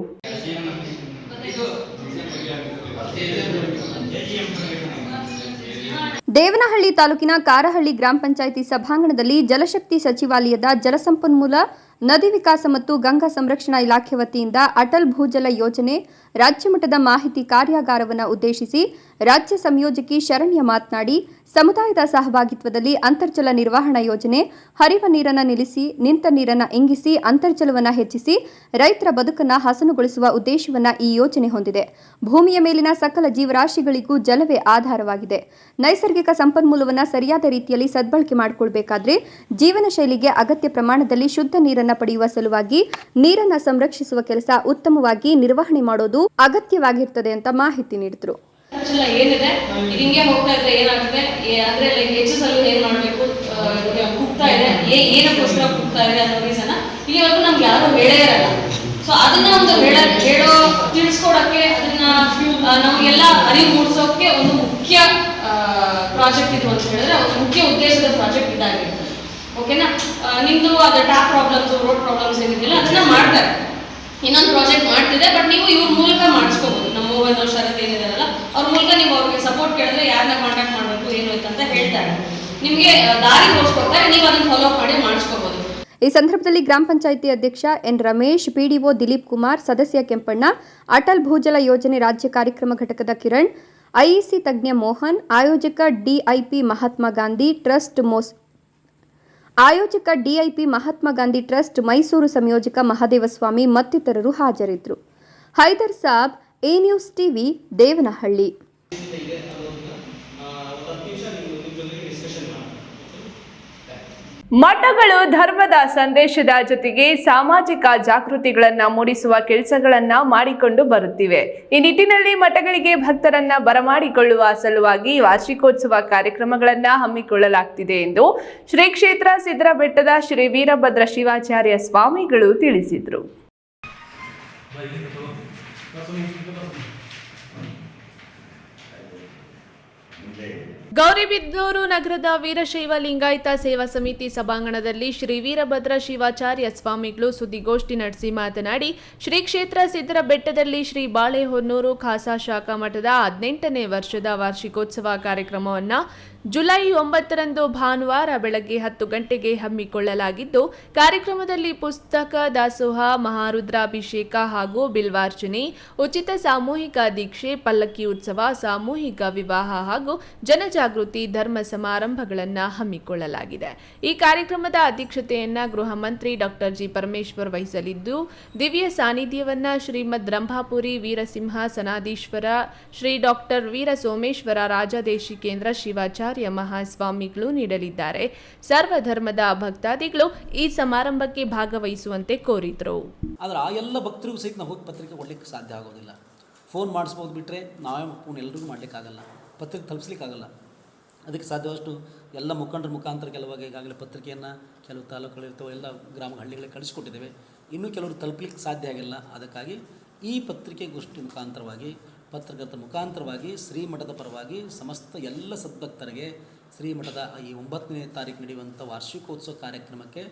Speaker 2: ದೇವನಹಳ್ಳಿ ತಾಲೂಕಿನ ಕಾರಹಳ್ಳಿ ಗ್ರಾಮ ಪಂಚಾಯಿತಿ ಸಭಾಂಗಣದಲ್ಲಿ ಜಲಶಕ್ತಿ ಸಚಿವಾಲಯದ ಜಲಸಂಪನ್ಮೂಲ, ನದಿ ವಿಕಾಸ ಮತ್ತು ಗಂಗಾ ಸಂರಕ್ಷಣಾ ಇಲಾಖೆ ವತಿಯಿಂದ ಅಟಲ್ ಭೂಜಲ ಯೋಜನೆ, ರಾಜ್ಯಮಟ್ಟದ ಮಾಹಿತಿ ಕಾರ್ಯಾಗಾರವನ್ನು ಉದ್ದೇಶಿಸಿ ರಾಜ್ಯ ಸಂಯೋಜಕಿ ಶರಣ್ಯ ಮಾತನಾಡಿ ಸಮುದಾಯದ ಸಹಭಾಗಿತ್ವದಲ್ಲಿ ಅಂತರ್ಜಲ ನಿರ್ವಹಣಾ ಯೋಜನೆ, ಹರಿವ ನೀರನ್ನು ನಿಲ್ಲಿಸಿ, ನಿಂತ ನೀರನ್ನು ಇಂಗಿಸಿ, ಅಂತರ್ಜಲವನ್ನು ಹೆಚ್ಚಿಸಿ, ರೈತರ ಬದುಕನ್ನು ಹಸನುಗೊಳಿಸುವ ಉದ್ದೇಶವನ್ನು ಈ ಯೋಜನೆ ಹೊಂದಿದೆ. ಭೂಮಿಯ ಮೇಲಿನ ಸಕಲ ಜೀವರಾಶಿಗಳಿಗೂ ಜಲವೇ ಆಧಾರವಾಗಿದೆ. ನೈಸರ್ಗಿಕ ಸಂಪನ್ಮೂಲವನ್ನು ಸರಿಯಾದ ರೀತಿಯಲ್ಲಿ ಸದ್ಬಳಕೆ ಮಾಡಿಕೊಳ್ಬೇಕಾದ್ರೆ ಜೀವನ ಶೈಲಿಗೆ ಅಗತ್ಯ ಪ್ರಮಾಣದಲ್ಲಿ ಶುದ್ಧ ನೀರನ್ನು ಪಡೆಯುವ ಸಲುವಾಗಿ ನೀರನ್ನು ಸಂರಕ್ಷಿಸುವ ಕೆಲಸ ಉತ್ತಮವಾಗಿ ನಿರ್ವಹಣೆ ಮಾಡೋದು ಅಗತ್ಯವಾಗಿರ್ತದೆ ಅಂತ ಮಾಹಿತಿ ನೀಡಿದರು.
Speaker 13: ಎಲ್ಲ ಏನಿದೆ? ಇದು ಹಿಂಗೆ ಹೋಗ್ತಾ ಇದ್ರೆ ಏನಾಗುತ್ತೆ ಅಂದ್ರೆ ಲೈಕ್ ಹೆಚ್ಚು ಸಲ ಏನ್ ಮಾಡ್ಬೇಕು ಕುಗ್ತಾ ಇದೆ. ಏನಕ್ಕೋಸ್ಕರ ಕುಗ್ತಾ ಇದೆ ಅನ್ನೋ ರೀಸನ್ ಇಲ್ಲಿವರೆಗೂ ನಮ್ಗೆ ಯಾರು ಹೇಳೇ ಇರಲ್ಲ. ಸೊ ಅದನ್ನ ಒಂದು ಹೇಳ ಹೇಳೋ ತಿಳಿಸ್ಕೊಡಕ್ಕೆ ಅದನ್ನ ನಮಗೆಲ್ಲ ಅರಿವು ಮೂಡಿಸೋಕೆ ಒಂದು ಮುಖ್ಯ ಪ್ರಾಜೆಕ್ಟ್ ಇದು ಅಂತ ಹೇಳಿದ್ರೆ ಒಂದು ಮುಖ್ಯ ಉದ್ದೇಶದ ಪ್ರಾಜೆಕ್ಟ್ ಇದಾಗಿದೆ ಓಕೆನಾ ನಿಮ್ದು ಅದು ಟ್ಯಾಪ್ ಪ್ರಾಬ್ಲಮ್ಸ್ ರೋಡ್ ಪ್ರಾಬ್ಲಮ್ಸ್ ಏನಿದೆಯಲ್ಲ ಅದನ್ನ ಮಾಡ್ತಾರೆ. ಇನ್ನೊಂದು ಪ್ರಾಜೆಕ್ಟ್ ಮಾಡ್ತಿದೆ ಬಟ್ ನೀವು ಇವ್ರ ಮೂಲಕ ಮಾಡಿಸ್ಕೋಬಹುದು ವರ್ಷ ಶರತ್ ಏನಿದಾರಲ್ಲ ಅವ್ರ ಮೂಲಕ ನೀವು ಅವ್ರಿಗೆ ಸಪೋರ್ಟ್ ಕೇಳಿದ್ರೆ ಯಾರನ್ನ ಕಾಂಟ್ಯಾಕ್ಟ್ ಮಾಡಬೇಕು, ಏನು ಅಂತ ಹೇಳ್ತಾರೆ. ನಿಮಗೆ ದಾರಿ ತೋರಿಸ್ಕೊಡ್ತಾರೆ ನೀವು ಅದನ್ನ ಫಾಲೋ ಮಾಡಿ ಮಾಡಿಸ್ಕೋಬಹುದು
Speaker 2: ಈ ಸಂದರ್ಭದಲ್ಲಿ ಗ್ರಾಮ ಪಂಚಾಯಿತಿ ಅಧ್ಯಕ್ಷ ಎನ್ ರಮೇಶ್, ಪಿಡಿಒ ದಿಲೀಪ್ ಕುಮಾರ್, ಸದಸ್ಯ ಕೆಂಪಣ್ಣ, ಅಟಲ್ ಭೂಜಲ ಯೋಜನೆ ರಾಜ್ಯ ಕಾರ್ಯಕ್ರಮ ಘಟಕದ ಕಿರಣ್, ಐಇಸಿ ತಜ್ಞ ಮೋಹನ್, ಆಯೋಜಕ ಡಿಐಪಿ ಮಹಾತ್ಮ ಗಾಂಧಿ ಟ್ರಸ್ಟ್ ಮೋಸ್, ಆಯೋಜಕ ಡಿಐಪಿ ಮಹಾತ್ಮ ಗಾಂಧಿ ಟ್ರಸ್ಟ್ ಮೈಸೂರು ಸಂಯೋಜಕ ಮಹಾದೇವಸ್ವಾಮಿ ಮತ್ತಿತರರು ಹಾಜರಿದ್ದರು. Haider Sab A news TV Devanahalli.
Speaker 1: ಮಠಗಳು ಧರ್ಮದ ಸಂದೇಶದ ಜೊತೆಗೆ ಸಾಮಾಜಿಕ ಜಾಗೃತಿಗಳನ್ನ ಮೂಡಿಸುವ ಕೆಲಸಗಳನ್ನ ಮಾಡಿಕೊಂಡು ಬರುತ್ತಿವೆ. ಈ ನಿಟ್ಟಿನಲ್ಲಿ ಮಠಗಳಿಗೆ ಭಕ್ತರನ್ನ ಬರಮಾಡಿಕೊಳ್ಳುವ ಸಲುವಾಗಿ ವಾರ್ಷಿಕೋತ್ಸವ ಕಾರ್ಯಕ್ರಮಗಳನ್ನ ಹಮ್ಮಿಕೊಳ್ಳಲಾಗ್ತಿದೆ ಎಂದು ಶ್ರೀ ಕ್ಷೇತ್ರ ಸಿದ್ದರಬೆಟ್ಟದ ಶ್ರೀ ವೀರಭದ್ರ ಶಿವಾಚಾರ್ಯ ಸ್ವಾಮಿಗಳು ತಿಳಿಸಿದರು. ಗೌರಿಬಿದನೂರು ನಗರದ ವೀರಶೈವ ಲಿಂಗಾಯತ ಸೇವಾ ಸಮಿತಿ ಸಭಾಂಗಣದಲ್ಲಿ ಶ್ರೀ ವೀರಭದ್ರ ಶಿವಾಚಾರ್ಯ ಸ್ವಾಮಿಗಳು ಸುದ್ದಿಗೋಷ್ಠಿ ನಡೆಸಿ ಮಾತನಾಡಿ, ಶ್ರೀ ಕ್ಷೇತ್ರ ಸಿದ್ದರ ಬೆಟ್ಟದಲ್ಲಿ ಶ್ರೀ ಬಾಳೆಹೊನ್ನೂರು ಖಾಸಾ ಶಾಖಾ ಮಠದ ಹದಿನೆಂಟನೇ ವರ್ಷದ ವಾರ್ಷಿಕೋತ್ಸವ ಕಾರ್ಯಕ್ರಮವನ್ನು ಜುಲೈ ಒಂಬತ್ತರಂದು ಭಾನುವಾರ ಬೆಳಗ್ಗೆ ಹತ್ತು ಗಂಟೆಗೆ ಹಮ್ಮಿಕೊಳ್ಳಲಾಗಿದ್ದು, ಕಾರ್ಯಕ್ರಮದಲ್ಲಿ ಪುಸ್ತಕ ದಾಸೋಹ, ಮಹಾರುದ್ರಾಭಿಷೇಕ ಹಾಗೂ ಬಿಲ್ವಾರ್ಚನೆ, ಉಚಿತ ಸಾಮೂಹಿಕ ದೀಕ್ಷೆ, ಪಲ್ಲಕ್ಕಿ ಉತ್ಸವ, ಸಾಮೂಹಿಕ ವಿವಾಹ ಹಾಗೂ ಜನಜಾಗೃತಿ, ಧರ್ಮ ಸಮಾರಂಭಗಳನ್ನು ಹಮ್ಮಿಕೊಳ್ಳಲಾಗಿದೆ. ಈ ಕಾರ್ಯಕ್ರಮದ ಅಧ್ಯಕ್ಷತೆಯನ್ನ ಗೃಹ ಮಂತ್ರಿ ಡಾಕ್ಟರ್ ಜಿ. ಪರಮೇಶ್ವರ್ ವಹಿಸಲಿದ್ದು, ದಿವ್ಯ ಸಾನ್ನಿಧ್ಯವನ್ನ ಶ್ರೀಮದ್ ರಂಭಾಪುರಿ ವೀರಸಿಂಹ ಸನಾದೀಶ್ವರ ಶ್ರೀ ಡಾಕ್ಟರ್ ವೀರ ಸೋಮೇಶ್ವರ ರಾಜದೇಶಿಕೇಂದ್ರ ಶಿವಾಚಾರ್ಯ ಮಹಾಸ್ವಾಮಿಗಳು ನೀಡಲಿದ್ದಾರೆ. ಸರ್ವಧರ್ಮದ ಭಕ್ತಾದಿಗಳು ಈ ಸಮಾರಂಭಕ್ಕೆ ಭಾಗವಹಿಸುವಂತೆ ಕೋರಿದ್ರು.
Speaker 14: ಆದರೆ ಆ ಎಲ್ಲ ಭಕ್ತರಿಗೂ ಸಹಿತ ನಾವು ಪತ್ರಿಕೆ ಕೊಡಲಿಕ್ಕೆ ಸಾಧ್ಯ ಆಗೋದಿಲ್ಲ. ಫೋನ್ ಮಾಡಿಸ್ಬೋದು ಬಿಟ್ಟರೆ ನಾವೇ ಫೋನ್ ಎಲ್ರಿಗೂ ಮಾಡಲಿಕ್ಕಾಗಲ್ಲ. ಪತ್ರಿಕೆ ತಲುಪಿಸ್ಲಿಕ್ಕಾಗಲ್ಲ. ಅದಕ್ಕೆ ಸಾಧ್ಯವಷ್ಟು ಎಲ್ಲ ಮುಖಂಡರ ಮುಖಾಂತರ ಕೆಲವಾಗ ಈಗಾಗಲೇ ಪತ್ರಿಕೆಯನ್ನು ಕೆಲವು ತಾಲೂಕುಗಳಿರ್ತವೆ, ಎಲ್ಲ ಗ್ರಾಮ ಹಳ್ಳಿಗಳಿಗೆ ಕಳಿಸ್ಕೊಟ್ಟಿದ್ದೇವೆ. ಇನ್ನೂ ಕೆಲವರು ತಲುಪಲಿಕ್ಕೆ ಸಾಧ್ಯ ಆಗಿಲ್ಲ. ಅದಕ್ಕಾಗಿ ಈ ಪತ್ರಿಕೆ ಗೋಷ್ಠಿ ಮುಖಾಂತರವಾಗಿ ಪತ್ರಕರ್ತರ ಮುಖಾಂತರವಾಗಿ ಶ್ರೀಮಠದ ಪರವಾಗಿ ಸಮಸ್ತ ಎಲ್ಲ ಸದ್ಭಕ್ತರಿಗೆ ಶ್ರೀಮಠದ ಈ ಒಂಬತ್ತನೇ ತಾರೀಕು ನಡೆಯುವಂಥ ವಾರ್ಷಿಕೋತ್ಸವ ಕಾರ್ಯಕ್ರಮಕ್ಕೆ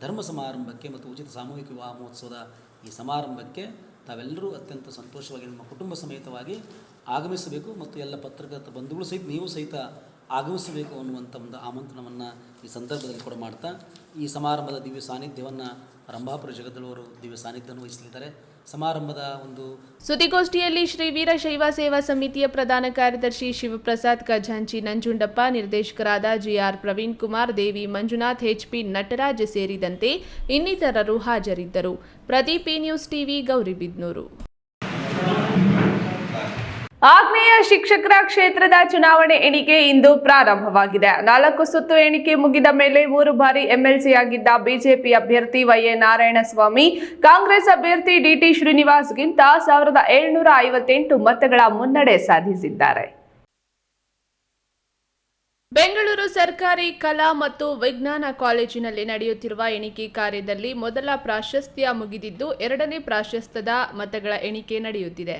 Speaker 14: ಧರ್ಮ ಸಮಾರಂಭಕ್ಕೆ ಮತ್ತು ಉಚಿತ ಸಾಮೂಹಿಕ ವಿವಾಹ ಮಹೋತ್ಸವದ ಈ ಸಮಾರಂಭಕ್ಕೆ ತಾವೆಲ್ಲರೂ ಅತ್ಯಂತ ಸಂತೋಷವಾಗಿ ನಿಮ್ಮ ಕುಟುಂಬ ಸಮೇತವಾಗಿ ಆಗಮಿಸಬೇಕು ಮತ್ತು ಎಲ್ಲ ಪತ್ರಕರ್ತ ಬಂಧುಗಳು ಸಹಿತ ನೀವು ಸಹಿತ ಆಗಮಿಸಬೇಕು ಅನ್ನುವಂಥ ಒಂದು ಆಮಂತ್ರಣವನ್ನು ಈ ಸಂದರ್ಭದಲ್ಲಿ ಕೂಡ ಮಾಡ್ತಾ ಈ ಸಮಾರಂಭದ ದಿವ್ಯ ಸಾನ್ನಿಧ್ಯವನ್ನು ರಂಭಾಪುರ ಜಗದಳವರು ದಿವ್ಯ ಸಾನ್ನಿಧ್ಯವನ್ನು ವಹಿಸಲಿದ್ದಾರೆ. ಸಮಾರಂಭದ ಒಂದು
Speaker 1: ಸುದ್ದಿಗೋಷ್ಠಿಯಲ್ಲಿ ಶ್ರೀ ವೀರಶೈವ ಸೇವಾ ಸಮಿತಿಯ ಪ್ರಧಾನ ಕಾರ್ಯದರ್ಶಿ ಶಿವಪ್ರಸಾದ್ ಖಜಾಂಚಿ ನಂಜುಂಡಪ್ಪ, ನಿರ್ದೇಶಕರಾದ ಜಿಆರ್ ಪ್ರವೀಣ್ ಕುಮಾರ್, ದೇವಿ ಮಂಜುನಾಥ್ ಎಚ್ಪಿ ನಟರಾಜ್ ಸೇರಿದಂತೆ ಇನ್ನಿತರರು ಹಾಜರಿದ್ದರು. ಪ್ರದೀಪ್ ನ್ಯೂಸ್ ಟಿವಿ ಗೌರಿಬಿದ್ನೂರು ಆಗ್ನೇಯ ಶಿಕ್ಷಕರ ಕ್ಷೇತ್ರದ ಚುನಾವಣೆ ಎಣಿಕೆ ಇಂದು ಪ್ರಾರಂಭವಾಗಿದೆ. ನಾಲ್ಕು ಸುತ್ತು ಎಣಿಕೆ ಮುಗಿದ ಮೇಲೆ ಮೂರು ಬಾರಿ ಎಂಎಲ್ಸಿ ಆಗಿದ್ದ ಬಿಜೆಪಿ ಅಭ್ಯರ್ಥಿ ವೈಎ ನಾರಾಯಣಸ್ವಾಮಿ, ಕಾಂಗ್ರೆಸ್ ಅಭ್ಯರ್ಥಿ ಡಿಟಿ ಶ್ರೀನಿವಾಸ್ಗಿಂತ ಸಾವಿರದ ಏಳ್ನೂರ ಐವತ್ತೆಂಟು ಮತಗಳ ಮುನ್ನಡೆ ಸಾಧಿಸಿದ್ದಾರೆ. ಬೆಂಗಳೂರು ಸರ್ಕಾರಿ ಕಲಾ ಮತ್ತು ವಿಜ್ಞಾನ ಕಾಲೇಜಿನಲ್ಲಿ ನಡೆಯುತ್ತಿರುವ ಎಣಿಕೆ ಕಾರ್ಯದಲ್ಲಿ ಮೊದಲ ಪ್ರಾಶಸ್ತ್ಯ ಮುಗಿದಿದ್ದು, ಎರಡನೇ ಪ್ರಾಶಸ್ತ್ಯದ ಮತಗಳ ಎಣಿಕೆ ನಡೆಯುತ್ತಿದೆ.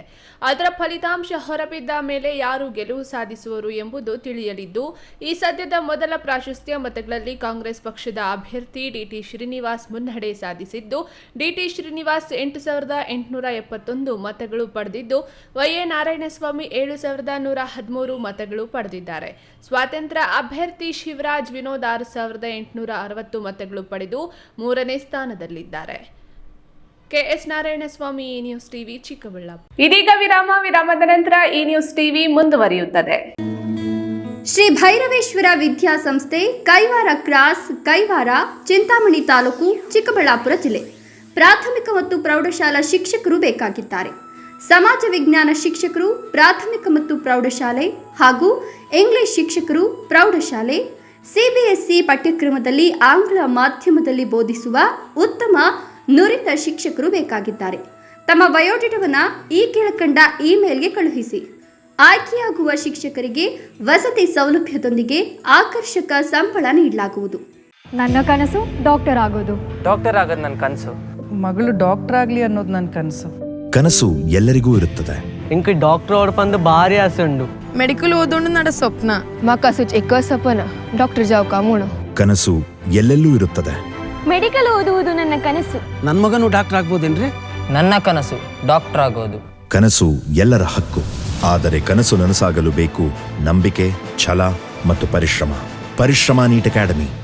Speaker 1: ಅದರ ಫಲಿತಾಂಶ ಹೊರಬಿದ್ದ ಮೇಲೆ ಯಾರು ಗೆಲುವು ಸಾಧಿಸುವರು ಎಂಬುದು ತಿಳಿಯಲಿದ್ದು, ಈ ಸದ್ಯದ ಮೊದಲ ಪ್ರಾಶಸ್ತ್ಯ ಮತಗಳಲ್ಲಿ ಕಾಂಗ್ರೆಸ್ ಪಕ್ಷದ ಅಭ್ಯರ್ಥಿ ಡಿಟಿ ಶ್ರೀನಿವಾಸ್ ಮುನ್ನಡೆ ಸಾಧಿಸಿದ್ದು, ಡಿಟಿ ಶ್ರೀನಿವಾಸ್ ಎಂಟು ಸಾವಿರದ ಎಂಟುನೂರ ಎಪ್ಪತ್ತೊಂದು ಮತಗಳು ಪಡೆದಿದ್ದು, ವೈಎ ನಾರಾಯಣಸ್ವಾಮಿ ಏಳು ಸಾವಿರದ ನೂರ ಹದಿಮೂರು ಮತಗಳು ಪಡೆದಿದ್ದಾರೆ. ಸ್ವಾತಂತ್ರ್ಯ ಅಭ್ಯರ್ಥಿ ಶಿವರಾಜ್ ವಿನೋದ್ ಆರು ಸಾವಿರದ ಎಂಟುನೂರ ಅರವತ್ತು ಮತಗಳು ಪಡೆದು ಮೂರನೇ ಸ್ಥಾನದಲ್ಲಿದ್ದಾರೆ. ಕೆಎಸ್ ನಾರಾಯಣಸ್ವಾಮಿ ಈ ನ್ಯೂಸ್ ಟಿವಿ ಚಿಕ್ಕಬಳ್ಳಾಪುರ. ಇದೀಗ ವಿರಾಮ ವಿರಾಮದ ನಂತರ ಈ ನ್ಯೂಸ್ ಟಿವಿ ಮುಂದುವರಿಯುತ್ತದೆ.
Speaker 2: ಶ್ರೀ ಭೈರವೇಶ್ವರ ವಿದ್ಯಾಸಂಸ್ಥೆ ಕೈವಾರ ಕ್ರಾಸ್ ಕೈವಾರ ಚಿಂತಾಮಣಿ ತಾಲೂಕು ಚಿಕ್ಕಬಳ್ಳಾಪುರ ಜಿಲ್ಲೆ. ಪ್ರಾಥಮಿಕ ಮತ್ತು ಪ್ರೌಢಶಾಲಾ ಶಿಕ್ಷಕರು ಬೇಕಾಗಿದ್ದಾರೆ. ಸಮಾಜ ವಿಜ್ಞಾನ ಶಿಕ್ಷಕರು ಪ್ರಾಥಮಿಕ ಮತ್ತು ಪ್ರೌಢಶಾಲೆ ಹಾಗೂ ಇಂಗ್ಲಿಷ್ ಶಿಕ್ಷಕರು ಪ್ರೌಢಶಾಲೆ ಸಿಬಿಎಸ್ಇ ಪಠ್ಯಕ್ರಮದಲ್ಲಿ ಆಂಗ್ಲ ಮಾಧ್ಯಮದಲ್ಲಿ ಬೋಧಿಸುವ ಉತ್ತಮ ನುರಿತ ಶಿಕ್ಷಕರು ಬೇಕಾಗಿದ್ದಾರೆ. ತಮ್ಮ ಬಯೋಡೇಟಾವನ್ನು ಈ ಕೆಳಕಂಡ ಇಮೇಲ್ಗೆ ಕಳುಹಿಸಿ. ಆಯ್ಕೆಯಾಗುವ ಶಿಕ್ಷಕರಿಗೆ ವಸತಿ ಸೌಲಭ್ಯದೊಂದಿಗೆ ಆಕರ್ಷಕ ಸಂಬಳ ನೀಡಲಾಗುವುದು.
Speaker 15: ನನ್ನ ಕನಸು ಡಾಕ್ಟರ್ ಆಗೋದು.
Speaker 8: ಡಾಕ್ಟರ್ ಆಗೋದು ನನ್ನ ಕನಸು.
Speaker 15: ಮಗಳು ಡಾಕ್ಟರ್ ಆಗಲಿ ಅನ್ನೋದು ನನ್ನ ಕನಸು.
Speaker 16: ಕನಸು ಎಲ್ಲರಿಗೂ ಇರುತ್ತದೆ.
Speaker 8: ఇంక ಅವ್ರ ఓడి ಭಾರಿ ಆಸೆ ಉಂಡು.
Speaker 15: ಮೆಡಿಕಲ್ ఓదోండు ನಡ ಸ್ವಪ್ನ.
Speaker 17: ಮಕ್ಕ ಸುಚ್ ಎಕ್ಕ ಸಪನ. ಡಾಕ್ಟರ್ ಜಾವ್ ಕಾಮೋಣ.
Speaker 16: ಕನಸು ಎಲ್ಲೆಲ್ಲೂ ಇರುತ್ತದೆ.
Speaker 17: ಮೆಡಿಕಲ್ ಓದುವುದು ನನ್ನ ಕನಸು.
Speaker 14: ನನ್ನ ಮಗನು ಡಾಕ್ಟರ್ ಆಗ್ಬೋದೇನ್ರಿ?
Speaker 8: ನನ್ನ ಕನಸು ಡಾಕ್ಟರ್ ಆಗೋದು.
Speaker 16: ಕನಸು ಎಲ್ಲರ ಹಕ್ಕು. ಆದರೆ ಕನಸು ನನಸಾಗಲು ಬೇಕು ನಂಬಿಕೆ ಛಲ ಮತ್ತು ಪರಿಶ್ರಮ. ಪರಿಶ್ರಮ ನೀಟ್ ಅಕಾಡೆಮಿ.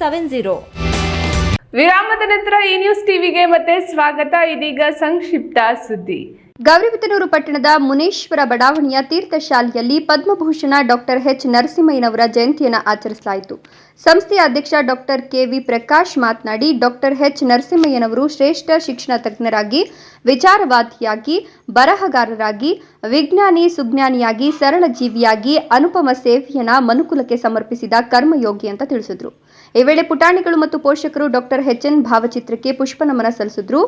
Speaker 17: seven zero.
Speaker 1: ವಿರಾಮದ ನಂತರ ಈ ನ್ಯೂಸ್ ಟಿವಿಗೆ ಮತ್ತೆ ಸ್ವಾಗತ. ಇದೀಗ ಸಂಕ್ಷಿಪ್ತ ಸುದ್ದಿ.
Speaker 2: ಗೌರಿಬಿದನೂರು ಪಟ್ಟಣದ ಮುನೇಶ್ವರ ಬಡಾವಣೆಯ ತೀರ್ಥಶಾಲೆಯಲ್ಲಿ ಪದ್ಮಭೂಷಣ ಡಾಕ್ಟರ್ ಎಚ್ ನರಸಿಂಹಯ್ಯನವರ ಜಯಂತಿಯನ್ನು ಆಚರಿಸಲಾಯಿತು. ಸಂಸ್ಥೆಯ ಅಧ್ಯಕ್ಷ ಡಾಕ್ಟರ್ ಕೆವಿ ಪ್ರಕಾಶ್ ಮಾತನಾಡಿ ಡಾಕ್ಟರ್ ಎಚ್ ನರಸಿಂಹಯ್ಯನವರು ಶ್ರೇಷ್ಠ ಶಿಕ್ಷಣ ತಜ್ಞರಾಗಿ ವಿಚಾರವಾದಿಯಾಗಿ ಬರಹಗಾರರಾಗಿ ವಿಜ್ಞಾನಿ ಸುಜ್ಞಾನಿಯಾಗಿ ಸರಳ ಜೀವಿಯಾಗಿ ಅನುಪಮ ಸೇವೆಯನ್ನ ಮನುಕುಲಕ್ಕೆ ಸಮರ್ಪಿಸಿದ ಕರ್ಮಯೋಗಿ ಅಂತ ತಿಳಿಸಿದ್ರು. ಈ ವೇಳೆ ಪುಟಾಣಿಗಳು ಮತ್ತು ಪೋಷಕರು ಡಾಕ್ಟರ್ ಎನ್ ಭಾವಚಿತ್ರಕ್ಕೆ ಪುಷ್ಪನಮನ ಸಲ್ಲಿಸಿದ್ರು.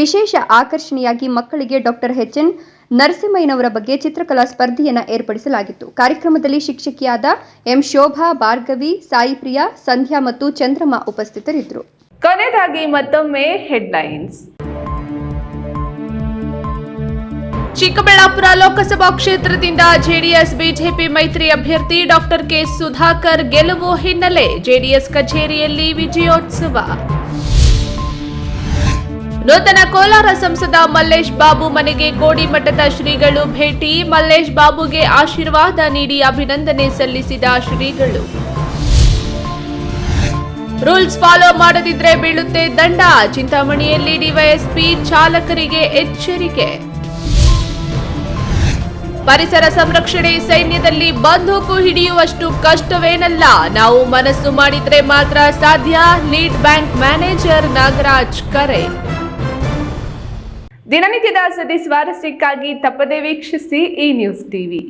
Speaker 2: ವಿಶೇಷ ಆಕರ್ಷಣೆಯಾಗಿ ಮಕ್ಕಳಿಗೆ ಡಾಕ್ಟರ್ ಎನ್ ನರಸಿಂಹಯ್ಯನವರ ಬಗ್ಗೆ ಚಿತ್ರಕಲಾ ಸ್ಪರ್ಧೆಯನ್ನು ಏರ್ಪಡಿಸಲಾಗಿತ್ತು. ಕಾರ್ಯಕ್ರಮದಲ್ಲಿ ಶಿಕ್ಷಕಿಯಾದ ಎಂ ಶೋಭಾ, ಭಾರ್ಗವಿ, ಸಾಯಿಪ್ರಿಯಾ, ಸಂಧ್ಯಾ ಮತ್ತು ಚಂದ್ರಮ್ಮ ಉಪಸ್ಥಿತರಿದ್ದರು.
Speaker 1: ಕೊನೆಯದಾಗಿ ಮತ್ತೊಮ್ಮೆ ಹೆಡ್ಲೈನ್ಸ್. ಚಿಕ್ಕಬಳ್ಳಾಪುರ ಲೋಕಸಭಾ ಕ್ಷೇತ್ರದಿಂದ ಜೆಡಿಎಸ್, ಬಿಜೆಪಿ ಮೈತ್ರಿ ಅಭ್ಯರ್ಥಿ ಡಾಕ್ಟರ್ ಕೆ ಸುಧಾಕರ್ ಗೆಲುವು ಹಿನ್ನೆಲೆ ಜೆಡಿಎಸ್ ಕಚೇರಿಯಲ್ಲಿ ವಿಜಯೋತ್ಸವ. ನೂತನ ಕೋಲಾರ ಸಂಸದ ಮಲ್ಲೇಶ್ ಬಾಬು ಮನೆಗೆ ಕೋಡಿಮಠದ ಶ್ರೀಗಳು ಭೇಟಿ. ಮಲ್ಲೇಶ್ ಬಾಬುಗೆ ಆಶೀರ್ವಾದ ನೀಡಿ ಅಭಿನಂದನೆ ಸಲ್ಲಿಸಿದ ಶ್ರೀಗಳು. ರೂಲ್ಸ್ ಫಾಲೋ ಮಾಡದಿದ್ರೆ ಬೀಳುತ್ತೆ ದಂಡ. ಚಿಂತಾಮಣಿಯಲ್ಲಿ ಡಿವೈಎಸ್ಪಿ ಚಾಲಕರಿಗೆ ಎಚ್ಚರಿಕೆ. ಪರಿಸರ ಸಂರಕ್ಷಣೆ ಸೈನ್ಯದಲ್ಲಿ ಬಂದೂಕು ಹಿಡಿಯುವಷ್ಟು ಕಷ್ಟವೇನಲ್ಲ. ನಾವು ಮನಸ್ಸು ಮಾಡಿದ್ರೆ ಮಾತ್ರ ಸಾಧ್ಯ. ಲೀಡ್ ಬ್ಯಾಂಕ್ ಮ್ಯಾನೇಜರ್ ನಾಗರಾಜ್ ಕರೆ. ದಿನನಿತ್ಯದ ಸುದ್ದಿ ಸ್ವಾರಸ್ಯಕ್ಕಾಗಿ ತಪ್ಪದೆ ವೀಕ್ಷಿಸಿ ಈ ನ್ಯೂಸ್ ಟಿವಿ.